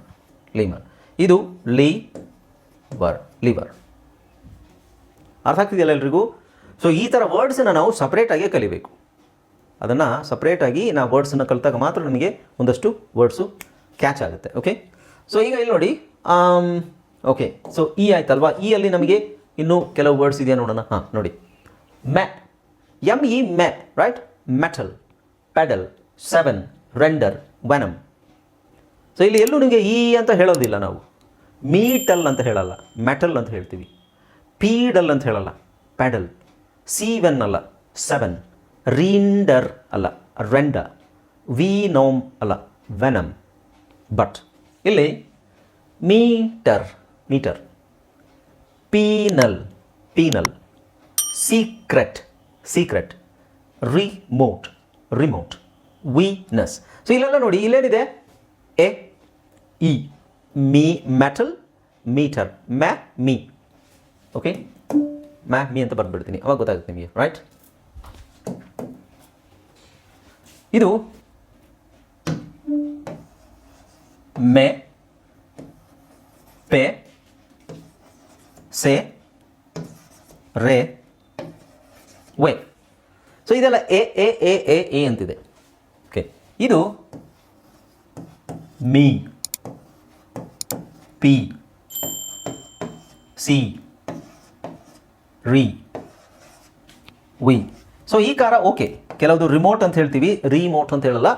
ಲೀಮರ್ ಇದು ಲೀ ವರ್ ಲಿವರ್ ಅರ್ಥ ಆಗ್ತಿದೆಯಲ್ಲ ಎಲ್ರಿಗೂ? ಸೊ ಈ ಥರ ವರ್ಡ್ಸನ್ನು ನಾವು ಸಪ್ರೇಟಾಗಿ ಕಲಿಬೇಕು. ಅದನ್ನು ಸಪ್ರೇಟಾಗಿ ನಾವು ವರ್ಡ್ಸನ್ನು ಕಲಿತಾಗ ಮಾತ್ರ ನಮಗೆ ಒಂದಷ್ಟು ವರ್ಡ್ಸು ಕ್ಯಾಚ್ ಆಗುತ್ತೆ ಓಕೆ ಸೊ ಈಗ ಇಲ್ಲಿ ನೋಡಿ ಓಕೆ ಸೊ ಇ ಆಯ್ತಲ್ವಾ? ಇ ಅಲ್ಲಿ ನಮಗೆ ಇನ್ನೂ ಕೆಲವು ವರ್ಡ್ಸ್ ಇದೆಯಾ ನೋಡೋಣ. ಹಾಂ, ನೋಡಿ. ಮೆ ಎಂ ಇ ಮೆ right metal pedal seven render venom so ಇಲ್ಲಿ ಎಲ್ಲೂ ನಿಮಗೆ ಇ ಅಂತ ಹೇಳೋದಿಲ್ಲ ನಾವು. ಮೀಟಲ್ ಅಂತ ಹೇಳಲ್ಲ. ಮೆಟಲ್ ಅಂತ ಹೇಳ್ತೀವಿ. ಪೀಡಲ್ ಅಂತ ಹೇಳಲ್ಲ. ಪ್ಯಾಡಲ್ ಸೀವೆನ್ ಅಲ್ಲ. ಸೆವೆನ್ ರೀಂಡರ್ ಅಲ್ಲ. ರೆಂಡ ವೀನೋಮ್ ಅಲ್ಲ. ವೆನಮ್ ಬಟ್ ಇಲ್ಲಿ metre metre penal penal secret secret remote remote Venus so ಇಲ್ಲೆಲ್ಲ ನೋಡಿ, ಇಲ್ಲೇನಿದೆ? A E me metal metre ಮ್ಯಾ ಮೀ ಓಕೆ ಮ್ಯಾ ಮೀ ಅಂತ ಬಂದುಬಿಡ್ತೀನಿ ಅವಾಗ ಗೊತ್ತಾಗುತ್ತೆ ನಿಮಗೆ ರೈಟ್ ಇದು ಮೆ, ಪೆ ಸೆ, ರೇ, ವೆ. ಸೊ ಇದೆಲ್ಲ A A A A A ಅಂತಿದೆ. ಓಕೆ ಇದು ಮೀ, ಪಿ, ಸಿ, ರಿ, ವಿ. ಸೊ ಈ ಕಾರ ಓಕೆ. ಕೆಲವುದು ರಿಮೋಟ್ ಅಂತ ಹೇಳ್ತೀವಿ. ರಿಮೋಟ್ ಅಂತ ಹೇಳಲ್ಲ.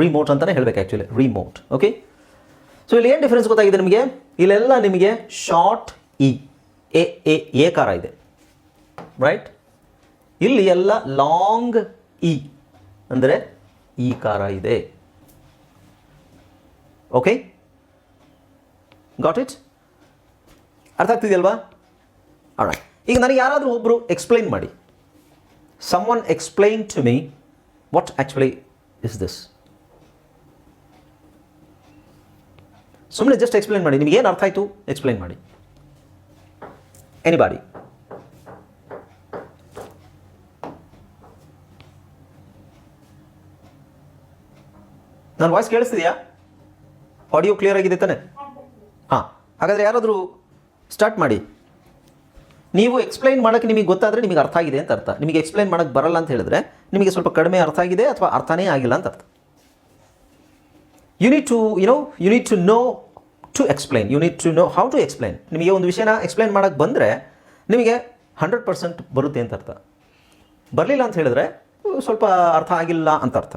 ರಿಮೋಟ್ ಅಂತಲೇ ಹೇಳಬೇಕು ಆ್ಯಕ್ಚುಲಿ ರಿಮೋಟ್ ಓಕೆ ಸೊ ಇಲ್ಲಿ ಏನು ಡಿಫ್ರೆನ್ಸ್ ಗೊತ್ತಾಗಿದೆ ನಿಮಗೆ? ಇಲ್ಲೆಲ್ಲ ನಿಮಗೆ short E A A A ಕಾರ ಇದೆ. ರೈಟ್ ಇಲ್ಲಿ ಎಲ್ಲ ಲಾಂಗ್ ಇ ಅಂದರೆ ಈ ಕಾರ ಇದೆ. ಓಕೆ ಗಾಟ್ ಇಟ್ ಅರ್ಥ ಆಗ್ತಿದೆಯಲ್ವಾ? ಅಣ ಈಗ ನನಗೆ ಯಾರಾದರೂ ಒಬ್ಬರು ಎಕ್ಸ್ಪ್ಲೈನ್ ಮಾಡಿ. Someone explain to me what actually is this ಸುಮ್ಮನೆ ಜಸ್ಟ್ ಎಕ್ಸ್ಪ್ಲೈನ್ ಮಾಡಿ. ನಿಮ್ಗೆ ಏನು ಅರ್ಥ ಆಯಿತು? ಎಕ್ಸ್ಪ್ಲೈನ್ ಮಾಡಿ. ಎನಿಬಾಡಿ ನನ್ನ ವಾಯ್ಸ್ ಕೇಳಿಸ್ತಿದೆಯಾ? ಆಡಿಯೋ ಕ್ಲಿಯರ್ ಆಗಿದೆ ತಾನೆ? ಹಾಂ. ಹಾಗಾದರೆ ಯಾರಾದರೂ ಸ್ಟಾರ್ಟ್ ಮಾಡಿ. ನೀವು ಎಕ್ಸ್ಪ್ಲೈನ್ ಮಾಡೋಕ್ಕೆ ನಿಮಗೆ ಗೊತ್ತಾದರೆ ನಿಮಗೆ ಅರ್ಥ ಆಗಿದೆ ಅಂತ ಅರ್ಥ. ನಿಮಗೆ ಎಕ್ಸ್ಪ್ಲೈನ್ ಮಾಡೋಕ್ಕೆ ಬರಲ್ಲ ಅಂತ ಹೇಳಿದ್ರೆ ನಿಮಗೆ ಸ್ವಲ್ಪ ಕಡಿಮೆ ಅರ್ಥ ಆಗಿದೆ ಅಥವಾ ಅರ್ಥನೇ ಆಗಿಲ್ಲ ಅಂತ ಅರ್ಥ. You to you know you need to know to explain you need to know how to explain ನಿಮಗೆ ಒಂದು ವಿಷಯನ ಎಕ್ಸ್ಪ್ಲೈನ್ ಮಾಡೋಕ್ಕೆ ಬಂದರೆ ನಿಮಗೆ ಹಂಡ್ರೆಡ್ ಪರ್ಸೆಂಟ್ ಬರುತ್ತೆ ಅಂತ ಅರ್ಥ. ಬರಲಿಲ್ಲ ಅಂತ ಹೇಳಿದ್ರೆ ಸ್ವಲ್ಪ ಅರ್ಥ ಆಗಿಲ್ಲ ಅಂತ ಅರ್ಥ.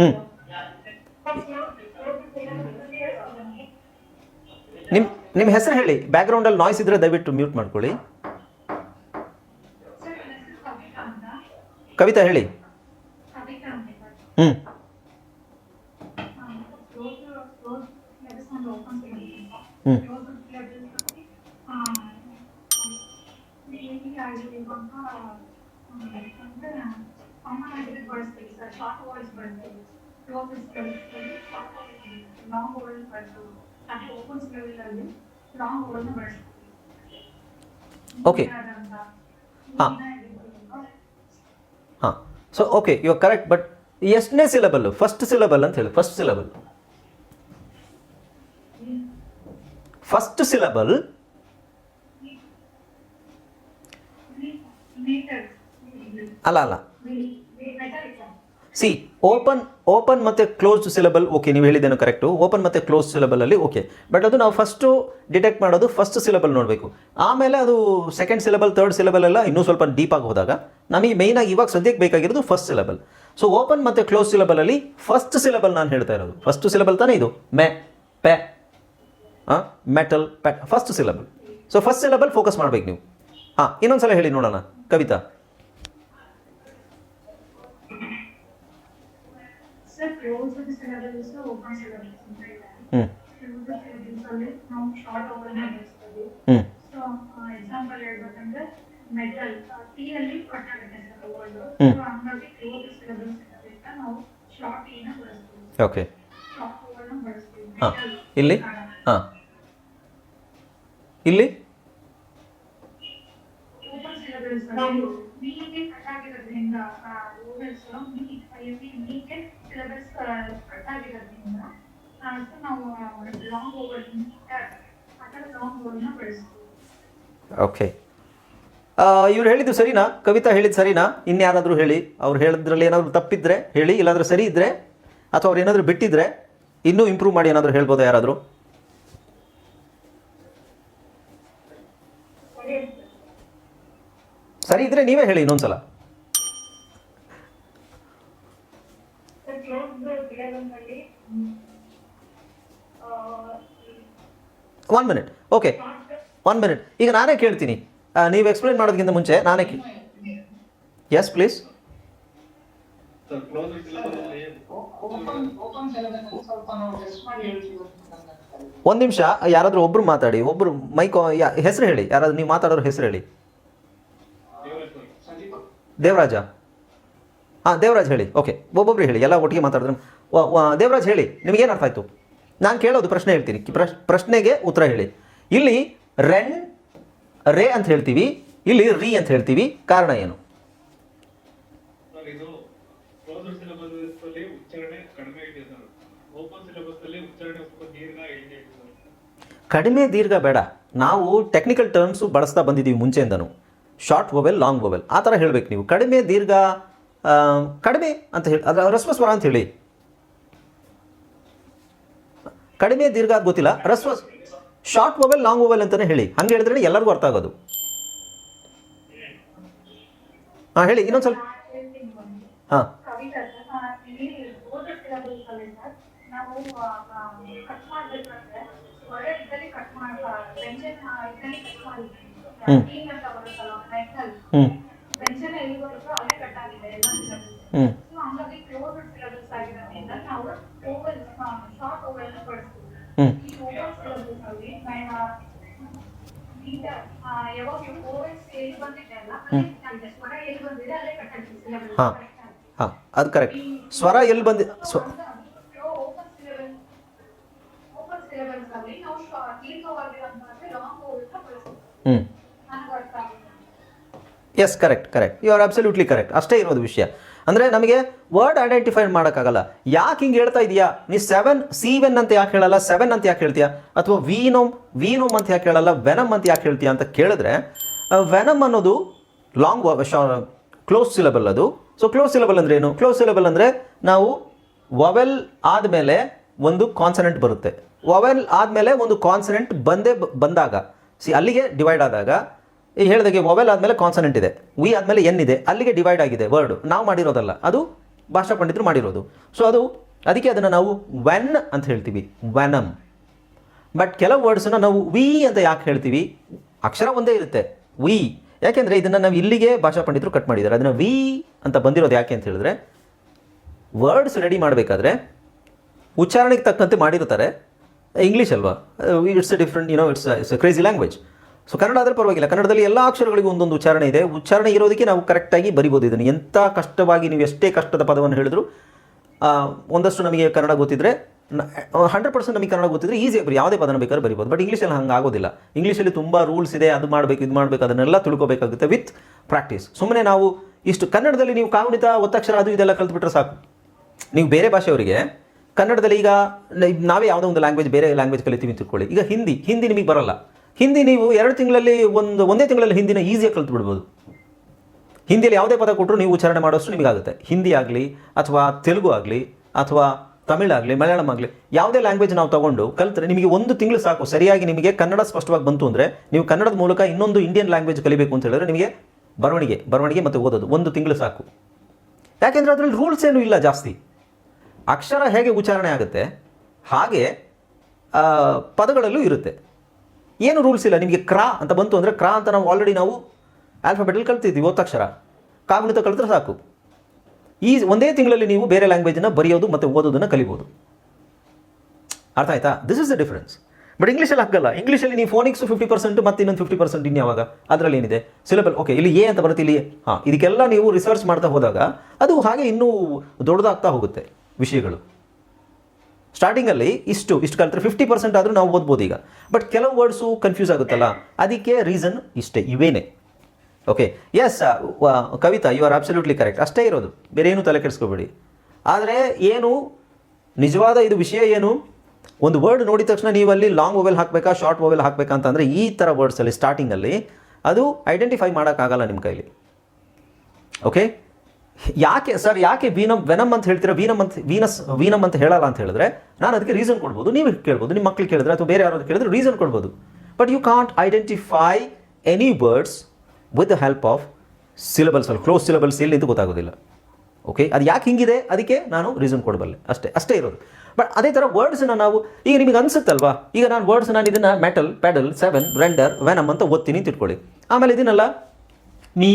ಹ್ಞೂ ನಿಮ್ಮ ನಿಮ್ಮ ಹೆಸರು ಹೇಳಿ. ಬ್ಯಾಕ್ಗ್ರೌಂಡಲ್ಲಿ ನಾಯ್ಸ್ ಇದ್ದರೆ ದಯವಿಟ್ಟು ಮ್ಯೂಟ್ ಮಾಡ್ಕೊಳ್ಳಿ. ಕವಿತಾ ಹೇಳಿ. ಹ್ಞೂ ಹ್ಞೂ Okay. ಹಾಂ ಹಾಂ so okay you correct but ಎಷ್ಟನೇ ಸಿಲಬಲ್ ಫಸ್ಟ್ ಸಿಲಬಲ್ ಅಂತ ಹೇಳಿ ಫಸ್ಟ್ ಸಿಲಬಲ್ ಫಸ್ಟ್ ಸಿಲಬಲ್ ಅಲ್ಲ ಅಲ್ಲ. ಸಿ ಓಪನ್ ಓಪನ್ ಮತ್ತು ಕ್ಲೋಸ್ಡ್ ಸಿಲಬಲ್ ಓಕೆ ನೀವು ಹೇಳಿದ್ದೇನು ಕರೆಕ್ಟು ಓಪನ್ ಮತ್ತು ಕ್ಲೋಸ್ ಸಿಲಬಲಲ್ಲಿ ಓಕೆ ಬಟ್ ಅದು ನಾವು ಫಸ್ಟು ಡಿಟೆಕ್ಟ್ ಮಾಡೋದು ಫಸ್ಟ್ ಸಿಲಬಲ್ ನೋಡಬೇಕು. ಆಮೇಲೆ ಅದು ಸೆಕೆಂಡ್ ಸಿಲಬಲ್ ತರ್ಡ್ ಸಿಲಬಲ್ ಎಲ್ಲ ಇನ್ನೂ ಸ್ವಲ್ಪ ಡೀಪ್ ಆಗಿ ಹೋದಾಗ, ನಮಗೆ ಮೇಯ್ನಾಗಿ ಇವಾಗ ಸದ್ಯಕ್ಕೆ ಬೇಕಾಗಿರೋದು ಫಸ್ಟ್ ಸಿಲಬಲ್ ಸೊ ಓಪನ್ ಮತ್ತು ಕ್ಲೋಸ್ ಸಿಲಬಲಲ್ಲಿ ಫಸ್ಟ್ ಸಿಲಬಲ್ ನಾನು ಹೇಳ್ತಾ ಇರೋದು. ಫಸ್ಟ್ ಸಿಲಬಲ್ ತಾನೇ ಇದು? ಮೆ, pay. Metal pat first syllable so first syllable focus ಮಾಡ್ಬೇಕು ನೀವು. ಹಾ ಇನ್ನೊಂದ್ಸಲ ಹೇಳಿ ನೋಡೋಣ. ಕವಿತಾ. ಹ್ಞೂ ಹ್ಞೂ ಓಕೆ ವರ್ಡ್ ಹಾಂ. ಇಲ್ಲಿ? ಹಾಂ. ಇಲ್ಲಿ? ಓಕೆ ಇವ್ರು ಹೇಳಿದ್ದು ಸರಿನಾ? ಕವಿತಾ ಹೇಳಿದ್ದು ಸರಿನಾ? ಇನ್ಯಾರಾದರೂ ಹೇಳಿ. ಅವ್ರು ಹೇಳಿದ್ರಲ್ಲಿ ಏನಾದರೂ ತಪ್ಪಿದ್ರೆ ಹೇಳಿ, ಇಲ್ಲಾಂದ್ರೆ ಸರಿ ಇದ್ದರೆ ಅಥವಾ ಅವ್ರು ಏನಾದರೂ ಬಿಟ್ಟಿದ್ರೆ ಇನ್ನೂ ಇಂಪ್ರೂವ್ ಮಾಡಿ ಏನಾದರೂ ಹೇಳ್ಬೋದಾ ಯಾರಾದರೂ? ಸರಿ ಇದ್ರೆ ನೀವೇ ಹೇಳಿ ಇನ್ನೊಂದ್ಸಲ. One minute okay one minute ಈಗ ನಾನೇ ಕೇಳ್ತೀನಿ. ನೀವು ಎಕ್ಸ್ಪ್ಲೈನ್ ಮಾಡೋದಕ್ಕಿಂತ ಮುಂಚೆ ನಾನೇ ಎಸ್ ಪ್ಲೀಸ್ ಒಂದು ನಿಮಿಷ, ಯಾರಾದರೂ ಒಬ್ರು ಮಾತಾಡಿ ಒಬ್ಬರು ಮೈಕ್ ಹೆಸರು ಹೇಳಿ. ಯಾರಾದ್ರೂ ನೀವು ಮಾತಾಡೋರು ಹೆಸರು ಹೇಳಿ. ದೇವರಾಜ. ಹಾಂ ದೇವರಾಜ್ ಹೇಳಿ ಓಕೆ ಒಬ್ಬೊಬ್ರು ಹೇಳಿ ಎಲ್ಲ ಒಟ್ಟಿಗೆ ಮಾತಾಡಿದ್ರೆ. ದೇವರಾಜ್ ಹೇಳಿ ನಿಮಗೇನು ಅರ್ಥ ಆಯಿತು ನಾನು ಕೇಳೋದು ಪ್ರಶ್ನೆ ಹೇಳ್ತೀನಿ ಪ್ರಶ್- ಪ್ರಶ್ನೆಗೆ ಉತ್ತರ ಹೇಳಿ. ಇಲ್ಲಿ ರೆನ್ ರೇ ಅಂತ ಹೇಳ್ತೀವಿ ಇಲ್ಲಿ ರಿ ಅಂತ ಹೇಳ್ತೀವಿ ಕಾರಣ ಏನು? ಕಡಿಮೆ ದೀರ್ಘ ಬೇಡ. ನಾವು ಟೆಕ್ನಿಕಲ್ ಟರ್ಮ್ಸು ಬಳಸ್ತಾ ಬಂದಿದ್ದೀವಿ ಮುಂಚೆಯಿಂದನು. ಶಾರ್ಟ್ ವೊವೆಲ್ ಲಾಂಗ್ ವೊವೆಲ್ ಆ ಥರ ಹೇಳಬೇಕು ನೀವು. ಕಡಿಮೆ, ದೀರ್ಘ ಕಡಿಮೆ ಅಂತ ಹೇಳಿ, ಅದರ ರಸ್ವ ಸ್ವರ ಅಂತ ಹೇಳಿ. ಕಡಿಮೆ, ದೀರ್ಘ ಗೊತ್ತಿಲ್ಲ. ರಸ್ವ ಶಾರ್ಟ್ ವೊವೆಲ್ ಲಾಂಗ್ ವೊವೆಲ್ ಅಂತಲೇ ಹೇಳಿ. ಹಂಗೆ ಹೇಳಿದ್ರೆ ಎಲ್ಲರಿಗೂ ಅರ್ಥ ಆಗೋದು. ಹಾಂ, ಹೇಳಿ, ಇನ್ನೊಂದು ಸ್ವಲ್ಪ. ಹಾಂ. ಕವಿತಾ ಹ್ಞೂ ಹ್ಞೂ ಸಿಲೆಬಸ್ ಹಾಂ. ಹಾಂ. ಅದು ಕರೆಕ್ಟ್ ಸ್ವರ ಎಲ್ಲಿ ಬಂದಿ ಸ್ವ ಓಪನ್ ಸಿಲೆಬಸ್ ಓಪನ್ ಸಿಲೆಬಸ್ ಅಲ್ಲಿ ನಾವು ದೀರ್ಘವಾಗಿರುವಂತಹ ಲಾಂಗ್ ಓವಲ್ನ ಬಳಸ್ತೀವಿ ಹ್ಞೂ ನನಗೆ ಅರ್ಥ ಆಗಿದೆ yes correct correct you are absolutely correct ಅಷ್ಟೇ ಇರೋದು ವಿಷಯ. ಅಂದರೆ ನಮಗೆ ವರ್ಡ್ ಐಡೆಂಟಿಫೈ ಮಾಡೋಕ್ಕಾಗಲ್ಲ. ಯಾಕೆ ಹಿಂಗೆ ಹೇಳ್ತಾ ಇದೆಯಾ? ನೀ ಸೆವೆನ್ ಸಿ ವೆನ್ ಅಂತ ಯಾಕೆ ಹೇಳಲ್ಲ? ಸೆವೆನ್ ಅಂತ ಯಾಕೆ ಹೇಳ್ತೀಯಾ? ಅಥವಾ ವೀನೋಮ್ ವೀನೋಮ್ ಅಂತ ಯಾಕೆ ಹೇಳಲ್ಲ? ವೆನಮ್ ಅಂತ ಯಾಕೆ ಹೇಳ್ತೀಯಾ ಅಂತ ಕೇಳಿದ್ರೆ ವೆನಮ್ ಅನ್ನೋದು ಲಾಂಗ್ ಕ್ಲೋಸ್ ಸಿಲೆಬಲ್ ಅದು. ಸೊ ಕ್ಲೋಸ್ ಸಿಲೆಬಲ್ ಅಂದ್ರೆ ಏನು? ಕ್ಲೋಸ್ ಸಿಲೆಬಲ್ ಅಂದರೆ ನಾವು ವವೆಲ್ ಆದಮೇಲೆ ಒಂದು ಕಾನ್ಸನೆಂಟ್ ಬರುತ್ತೆ. ವವೆಲ್ ಆದಮೇಲೆ ಒಂದು ಕಾನ್ಸನೆಂಟ್ ಬಂದೇ ಬಂದಾಗ. ಸಿ ಅಲ್ಲಿಗೆ ಡಿವೈಡ್ ಆದಾಗ ಈ ಹೇಳಿದಾಗೆ ವೊವೆಲ್ ಆದಮೇಲೆ ಕಾನ್ಸನೆಂಟ್ ಇದೆ. ವಿ ಆದಮೇಲೆ ಎನ್ ಇದೆ. ಅಲ್ಲಿಗೆ ಡಿವೈಡ್ ಆಗಿದೆ ವರ್ಡ್ ನಾವು ಮಾಡಿರೋದಲ್ಲ. ಅದು ಭಾಷಾ ಪಂಡಿತರು ಮಾಡಿರೋದು. ಸೊ ಅದು ಅದಕ್ಕೆ ಅದನ್ನು ನಾವು ವೆನ್ ಅಂತ ಹೇಳ್ತೀವಿ. ವೆನಮ್ ಬಟ್ ಕೆಲವು ವರ್ಡ್ಸನ್ನು ನಾವು ವಿ ಅಂತ ಯಾಕೆ ಹೇಳ್ತೀವಿ? ಅಕ್ಷರ ಒಂದೇ ಇರುತ್ತೆ. ವಿ ಯಾಕೆಂದರೆ ಇದನ್ನು ನಾವು ಇಲ್ಲಿಗೆ ಭಾಷಾ ಪಂಡಿತರು ಕಟ್ ಮಾಡಿದ್ದಾರೆ. ಅದನ್ನು ವಿ ಅಂತ ಬಂದಿರೋದು ಯಾಕೆ ಅಂತ ಹೇಳಿದ್ರೆ ವರ್ಡ್ಸ್ ರೆಡಿ ಮಾಡಬೇಕಾದ್ರೆ ಉಚ್ಚಾರಣೆಗೆ ತಕ್ಕಂತೆ ಮಾಡಿರ್ತಾರೆ ಇಂಗ್ಲೀಷ್ ಅಲ್ವಾ? It's different you know it's it's crazy language so Kannada ಆದರೆ ಪರವಾಗಿಲ್ಲ. ಕನ್ನಡದಲ್ಲಿ ಎಲ್ಲ ಅಕ್ಷರಗಳಿಗೂ ಒಂದೊಂದು ಉಚ್ಚಾರಣೆ ಇದೆ. ಉಚ್ಚಾರಣೆ ಇರೋದಕ್ಕೆ ನಾವು ಕರೆಕ್ಟಾಗಿ ಬರಿಬೋದು ಇದನ್ನು ಎಂಥ ಕಷ್ಟವಾಗಿ ನೀವು ಎಷ್ಟೇ ಕಷ್ಟದ ಪದವನ್ನು ಹೇಳಿದ್ರು ಒಂದಷ್ಟು ನಮಗೆ ಕನ್ನಡ ಗೊತ್ತಿದ್ರೆ ಹಂಡ್ರೆಡ್ ಪರ್ಸೆಂಟ್ ನಮಗೆ ಕನ್ನಡ ಗೊತ್ತಿದ್ರೆ ಈಸಿ ಯಾವುದೇ ಪದನ ಬೇಕಾದ್ರೆ ಬರಿಬೋದು. ಬಟ್ ಇಂಗ್ಲೀಷಲ್ಲಿ ಹಂಗೆ ಆಗೋದಿಲ್ಲ ಇಂಗ್ಲೀಷಲ್ಲಿ ತುಂಬ ರೂಲ್ಸ್ ಇದೆ. ಅದು ಮಾಡಬೇಕು, ಇದು ಮಾಡಬೇಕು, ಅದನ್ನೆಲ್ಲ ತಿಳ್ಕೊಬೇಕಾಗುತ್ತೆ ವಿತ್ ಪ್ರಾಕ್ಟೀಸ್ ಸುಮ್ಮನೆ ನಾವು ಇಷ್ಟು, ಕನ್ನಡದಲ್ಲಿ ನೀವು ಕಾಗುಣಿತ, ಒತ್ತಕ್ಷರ, ಅದು ಇದೆಲ್ಲ ಕಲ್ತ್ಬಿಟ್ರೆ ಸಾಕು. ನೀವು ಬೇರೆ ಭಾಷೆಯವರಿಗೆ, ಕನ್ನಡದಲ್ಲಿ ಈಗ ನಾವೇ ಯಾವುದೋ ಒಂದು ಲ್ಯಾಂಗ್ವೇಜ್ ಬೇರೆ ಲ್ಯಾಂಗ್ವೇಜ್ ಕಲಿತೀವಿ ತಿಳ್ಕೊಳ್ಳಿ. ಈಗ ಹಿಂದಿ ಹಿಂದಿ ನಿಮಗೆ ಬರಲ್ಲ. ಹಿಂದಿ ನೀವು ಎರಡು ತಿಂಗಳಲ್ಲಿ ಒಂದು, ಒಂದೇ ತಿಂಗಳಲ್ಲಿ ಹಿಂದಿನ ಈಸಿಯಾಗಿ ಕಲಿತು ಬಿಡ್ಬೋದು ಹಿಂದಿಯಲ್ಲಿ ಯಾವುದೇ ಪದ ಕೊಟ್ಟರು ನೀವು ಉಚ್ಚಾರಣೆ ಮಾಡೋಷ್ಟು ನಿಮಗಾಗುತ್ತೆ. ಹಿಂದಿ ಆಗಲಿ ಅಥವಾ ತೆಲುಗು ಆಗಲಿ ಅಥವಾ ತಮಿಳಾಗಲಿ ಮಲಯಾಳಂ ಆಗಲಿ, ಯಾವುದೇ ಲ್ಯಾಂಗ್ವೇಜ್ ನಾವು ತಗೊಂಡು ಕಲಿತರೆ ನಿಮಗೆ ಒಂದು ತಿಂಗಳು ಸಾಕು. ಸರಿಯಾಗಿ ನಿಮಗೆ ಕನ್ನಡ ಸ್ಪಷ್ಟವಾಗಿ ಬಂತು ಅಂದರೆ ನೀವು ಕನ್ನಡದ ಮೂಲಕ ಇನ್ನೊಂದು ಇಂಡಿಯನ್ ಲ್ಯಾಂಗ್ವೇಜ್ ಕಲಿಬೇಕು ಅಂತ ಹೇಳಿದ್ರೆ ನಿಮಗೆ ಬರವಣಿಗೆ ಬರವಣಿಗೆ ಮತ್ತು ಓದೋದು ಒಂದು ತಿಂಗಳು ಸಾಕು. ಯಾಕೆಂದರೆ ಅದರಲ್ಲಿ ರೂಲ್ಸ್ ಏನೂ ಇಲ್ಲ ಜಾಸ್ತಿ. ಅಕ್ಷರ ಹೇಗೆ ಉಚ್ಚಾರಣೆ ಆಗುತ್ತೆ, ಹಾಗೆ ಪದಗಳಲ್ಲೂ ಇರುತ್ತೆ. ಏನು ರೂಲ್ಸ್ ಇಲ್ಲ? ನಿಮಗೆ ಕ್ರಾ ಅಂತ ಬಂತು ಅಂದರೆ ಕ್ರಾ ಅಂತ ನಾವು ಆಲ್ರೆಡಿ ನಾವು ಆಲ್ಫಾಬೆಟಲ್ಲಿ ಕಲ್ತಿದ್ವಿ ಒತ್ತಕ್ಷರ ಕಾಗುಣಿತ ಕಲಿತ್ರೆ ಸಾಕು. ಈ ಒಂದೇ ತಿಂಗಳಲ್ಲಿ ನೀವು ಬೇರೆ ಲ್ಯಾಂಗ್ವೇಜನ್ನು ಬರೆಯೋದು ಮತ್ತು ಓದೋದನ್ನು ಕಲಿಬೋದು. ಅರ್ಥ ಆಯ್ತಾ? This is the difference but ಇಂಗ್ಲೀಷಲ್ಲಿ ಹಾಗಲ್ಲ. ಇಂಗ್ಲೀಷಲ್ಲಿ ನೀವು ಫೋನಿಕ್ಸ್ ಫಿಫ್ಟಿ ಪರ್ಸೆಂಟ್ ಮತ್ತು ಇನ್ನೊಂದು ಫಿಫ್ಟಿ ಪರ್ಸೆಂಟ್ ಇನ್ಯಾವಾಗ ಅದರಲ್ಲಿ ಏನಿದೆ? ಸಿಲೆಬಲ್ ಓಕೆ ಇಲ್ಲಿ ಎ ಅಂತ ಬರುತ್ತೆ, ಇಲ್ಲಿ ಹಾಂ, ಇದಕ್ಕೆಲ್ಲ ನೀವು ರಿಸರ್ಚ್ ಮಾಡ್ತಾ ಹೋದಾಗ ಅದು ಹಾಗೆ ಇನ್ನೂ ದೊಡ್ಡದಾಗ್ತಾ ಹೋಗುತ್ತೆ ವಿಷಯಗಳು. ಸ್ಟಾರ್ಟಿಂಗಲ್ಲಿ ಇಷ್ಟು ಇಷ್ಟು ಕಲ್ತ್ರೆ ಫಿಫ್ಟಿ ಪರ್ಸೆಂಟ್ ಆದರೂ ನಾವು ಓದ್ಬೋದು ಈಗ. ಬಟ್ ಕೆಲವು ವರ್ಡ್ಸು ಕನ್ಫ್ಯೂಸ್ ಆಗುತ್ತಲ್ಲ? ಅದಕ್ಕೆ ರೀಸನ್ ಇಷ್ಟೇ, ಇವೇನೆ. Okay yes Kavita you are absolutely correct ಅಷ್ಟೇ ಇರೋದು. ಬೇರೆ ಏನು ತಲೆ ಕೆಡಿಸ್ಕೋಬೇಡಿ. ಆದರೆ ಏನು, ನಿಜವಾದ ಇದು ವಿಷಯ ಏನು? ಒಂದು ವರ್ಡ್ ನೋಡಿದ ತಕ್ಷಣ ನೀವು ಅಲ್ಲಿ ಲಾಂಗ್ ಮೊಬೈಲ್ ಹಾಕಬೇಕಾ ಶಾರ್ಟ್ ಮೊಬೈಲ್ ಹಾಕಬೇಕಾ ಅಂತಂದರೆ ಈ ಥರ ವರ್ಡ್ಸಲ್ಲಿ ಸ್ಟಾರ್ಟಿಂಗಲ್ಲಿ ಅದು ಐಡೆಂಟಿಫೈ ಮಾಡೋಕ್ಕಾಗಲ್ಲ ನಿಮ್ಮ ಕೈಲಿ. ಓಕೆ ಯಾಕೆ ಸರ್, ಯಾಕೆ ವೀನಮ್, ವೆನಮ್ ಅಂತ ಹೇಳ್ತೀರಾ? ವೀನಮ್ ಅಂತ, ವೀನಸ್, ವೀನಮ್ ಅಂತ ಹೇಳಲ್ಲ ಅಂತ ಹೇಳಿದ್ರೆ, ನಾನು ಅದಕ್ಕೆ ರೀಸನ್ ಕೊಡ್ಬೋದು, ನೀವು ಕೇಳ್ಬೋದು, ನಿಮ್ಮ ಮಕ್ಳಿಗೆ ಕೇಳಿದ್ರೆ ಅಥವಾ ಬೇರೆ ಯಾರಾದ್ರು ಕೇಳಿದ್ರೆ ರೀಸನ್ ಕೊಡ್ಬೋದು. But you can't identify any words with the help of syllables ಅಲ್ಲಿ ಕ್ಲೋಸ್ ಸಿಲಬಲ್ಸ್ ಎಲ್ಲಿ ಇದು ಗೊತ್ತಾಗೋದಿಲ್ಲ. ಓಕೆ ಅದು ಯಾಕೆ ಹಿಂಗಿದೆ? ಅದಕ್ಕೆ ನಾನು ರೀಸನ್ ಕೊಡಬಲ್ಲೆ. ಅಷ್ಟೇ ಅಷ್ಟೇ ಇರೋದು. ಬಟ್ ಅದೇ ಥರ ವರ್ಡ್ಸನ್ನ ನಾವು, ಈಗ ನಿಮಗೆ ಅನ್ಸುತ್ತಲ್ವಾ? ಈಗ ನಾನು ವರ್ಡ್ಸ್ ನಾನು ಇದನ್ನು metal pedal seven render venom ಅಂತ ಓದ್ತೀನಿ ಅಂತ ಇಟ್ಕೊಳ್ಳಿ. ಆಮೇಲೆ ಇದನ್ನೆಲ್ಲ ಮೀ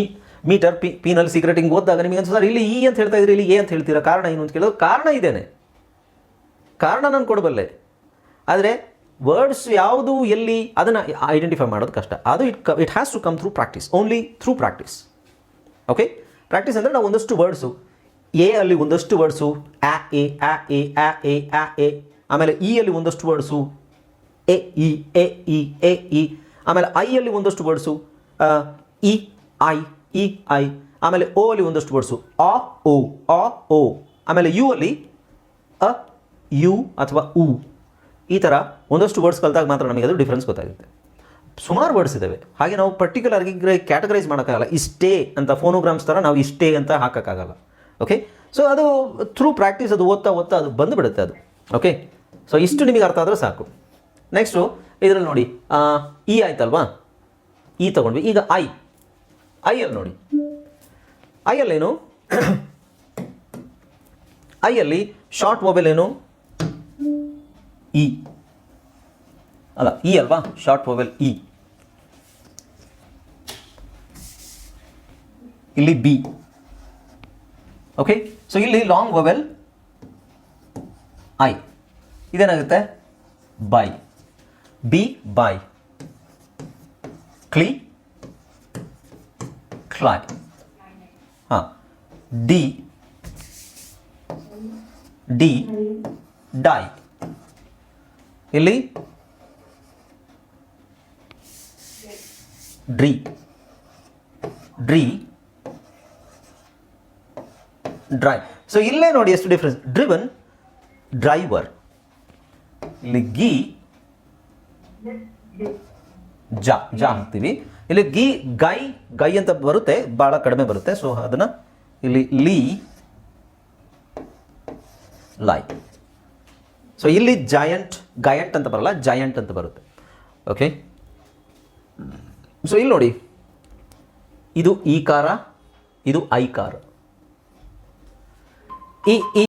ಮೀಟರ್ ಪಿ ಪೀನಲ್ ಸೀಕ್ರೆಟ್ ಹಿಂಗೆ ಓದಿದಾಗ ನಿಮಗೆ ಸರ್, ಇಲ್ಲಿ ಈ ಅಂತ ಹೇಳ್ತಾ ಇದ್ರಿ ಇಲ್ಲಿ ಎ ಅಂತ ಹೇಳ್ತೀರಾ? ಕಾರಣ ಏನು ಅಂತ ಕೇಳೋದು ಕಾರಣ ಇದೇನೆ. ಕಾರಣ ನಾನು ಕೊಡಬಲ್ಲೆ. ಆದರೆ ವರ್ಡ್ಸ್ ಯಾವುದು, ಎಲ್ಲಿ, ಅದನ್ನು ಐಡೆಂಟಿಫೈ ಮಾಡೋದು ಕಷ್ಟ. ಅದು it it has to come through practice only through practice okay practice ಅಂದರೆ ನಾವು ಒಂದಷ್ಟು ವರ್ಡ್ಸು ಎ ಅಲ್ಲಿ ಒಂದಷ್ಟು ವರ್ಡ್ಸು ಆ, ಎ ಆ ಎ ಆ ಎ ಆ, ಎ, ಆಮೇಲೆ ಇ ಅಲ್ಲಿ ಒಂದಷ್ಟು words A, E A E A, E, ಆಮೇಲೆ ಐ ಅಲ್ಲಿ ಒಂದಷ್ಟು words E, I E, I. ಆಮೇಲೆ ಓ ಅಲ್ಲಿ ಒಂದಷ್ಟು ವರ್ಡ್ಸು. ಆ, ಓ ಆ, ಓ. ಆಮೇಲೆ ಯು ಅಲ್ಲಿ ಅ, ಯು ಅಥವಾ ಉ. ಈ ಥರ ಒಂದಷ್ಟು ವರ್ಡ್ಸ್ ಕಲಿತಾಗ ಮಾತ್ರ ನಮಗೆ ಅದು ಡಿಫ್ರೆನ್ಸ್ ಗೊತ್ತಾಗುತ್ತೆ. ಸುಮಾರು ವರ್ಡ್ಸ್ ಇದ್ದಾವೆ ಹಾಗೆ ನಾವು ಪರ್ಟಿಕ್ಯುಲರ್ ಆಗಿ ಕ್ಯಾಟಗರೈಸ್ ಮಾಡೋಕ್ಕಾಗಲ್ಲ. ಇಷ್ಟೇ ಅಂತ ಫೋನೋಗ್ರಾಮ್ಸ್ ಥರ ನಾವು ಇಷ್ಟೇ ಅಂತ ಹಾಕೋಕ್ಕಾಗಲ್ಲ. ಓಕೆ ಸೊ ಅದು ಥ್ರೂ ಪ್ರಾಕ್ಟೀಸ್ ಅದು ಓದ್ತಾ ಓದ್ತಾ ಅದು ಬಂದುಬಿಡುತ್ತೆ ಅದು. ಓಕೆ ಸೊ ಇಷ್ಟು ನಿಮಗೆ ಅರ್ಥ ಆದರೆ ಸಾಕು. ನೆಕ್ಸ್ಟು ಇದರಲ್ಲಿ ನೋಡಿ ಇ ಆಯ್ತಲ್ವಾ? ಇ ತೊಗೊಂಡ್ವಿ. ಈಗ ಐ. ಐ ಎಲ್ ನೋಡಿ. ಐ ಅಲ್ಲೇನು ಐ ಅಲ್ಲಿ ಶಾರ್ಟ್ ಮೊಬೈಲ್ ಏನು? ಇ ಅಲ್ಲ ಇ ಅಲ್ವಾ? ಶಾರ್ಟ್ ಮೊಬೈಲ್ ಇ ಇಲ್ಲಿ ಬಿ ಓಕೆ ಸೊ ಇಲ್ಲಿ ಲಾಂಗ್ ಮೊಬೈಲ್ ಐ ಇದೇನಾಗುತ್ತೆ? ಬೈ ಬಿ ಬೈ ಕ್ಲೀ ಕ್ಲೈ ಹಾಂ ಡಿ ಡಿ ಡೈ ಇಲ್ಲಿ ಡ್ರಿ ಡ್ರಿ ಡ್ರೈ ಸೊ ಇಲ್ಲೇ ನೋಡಿ ಎಷ್ಟು ಡಿಫ್ರೆನ್ಸ್ ಡ್ರಿವನ್ ಡ್ರೈವರ್ ಇಲ್ಲಿ ಗಿ ಜಾ ಜಾ ಹಾಕ್ತೀವಿ ಇಲ್ಲಿ ಗಿ, ಗೈ ಗೈ ಅಂತ ಬರುತ್ತೆ ಭಾಳ ಕಡಿಮೆ ಬರುತ್ತೆ. ಸೊ ಅದನ್ನು ಇಲ್ಲಿ ಲೀ, ಲೈ. ಸೊ ಇಲ್ಲಿ ಜಾಯಂಟ್ ಗಯಂಟ್ ಅಂತ ಬರಲ್ಲ ಜಾಯಂಟ್ ಅಂತ ಬರುತ್ತೆ. ಓಕೆ ಸೊ ಇಲ್ಲಿ ನೋಡಿ. ಇದು ಈ ಕಾರ, ಇದು ಐ ಕಾರ ಈ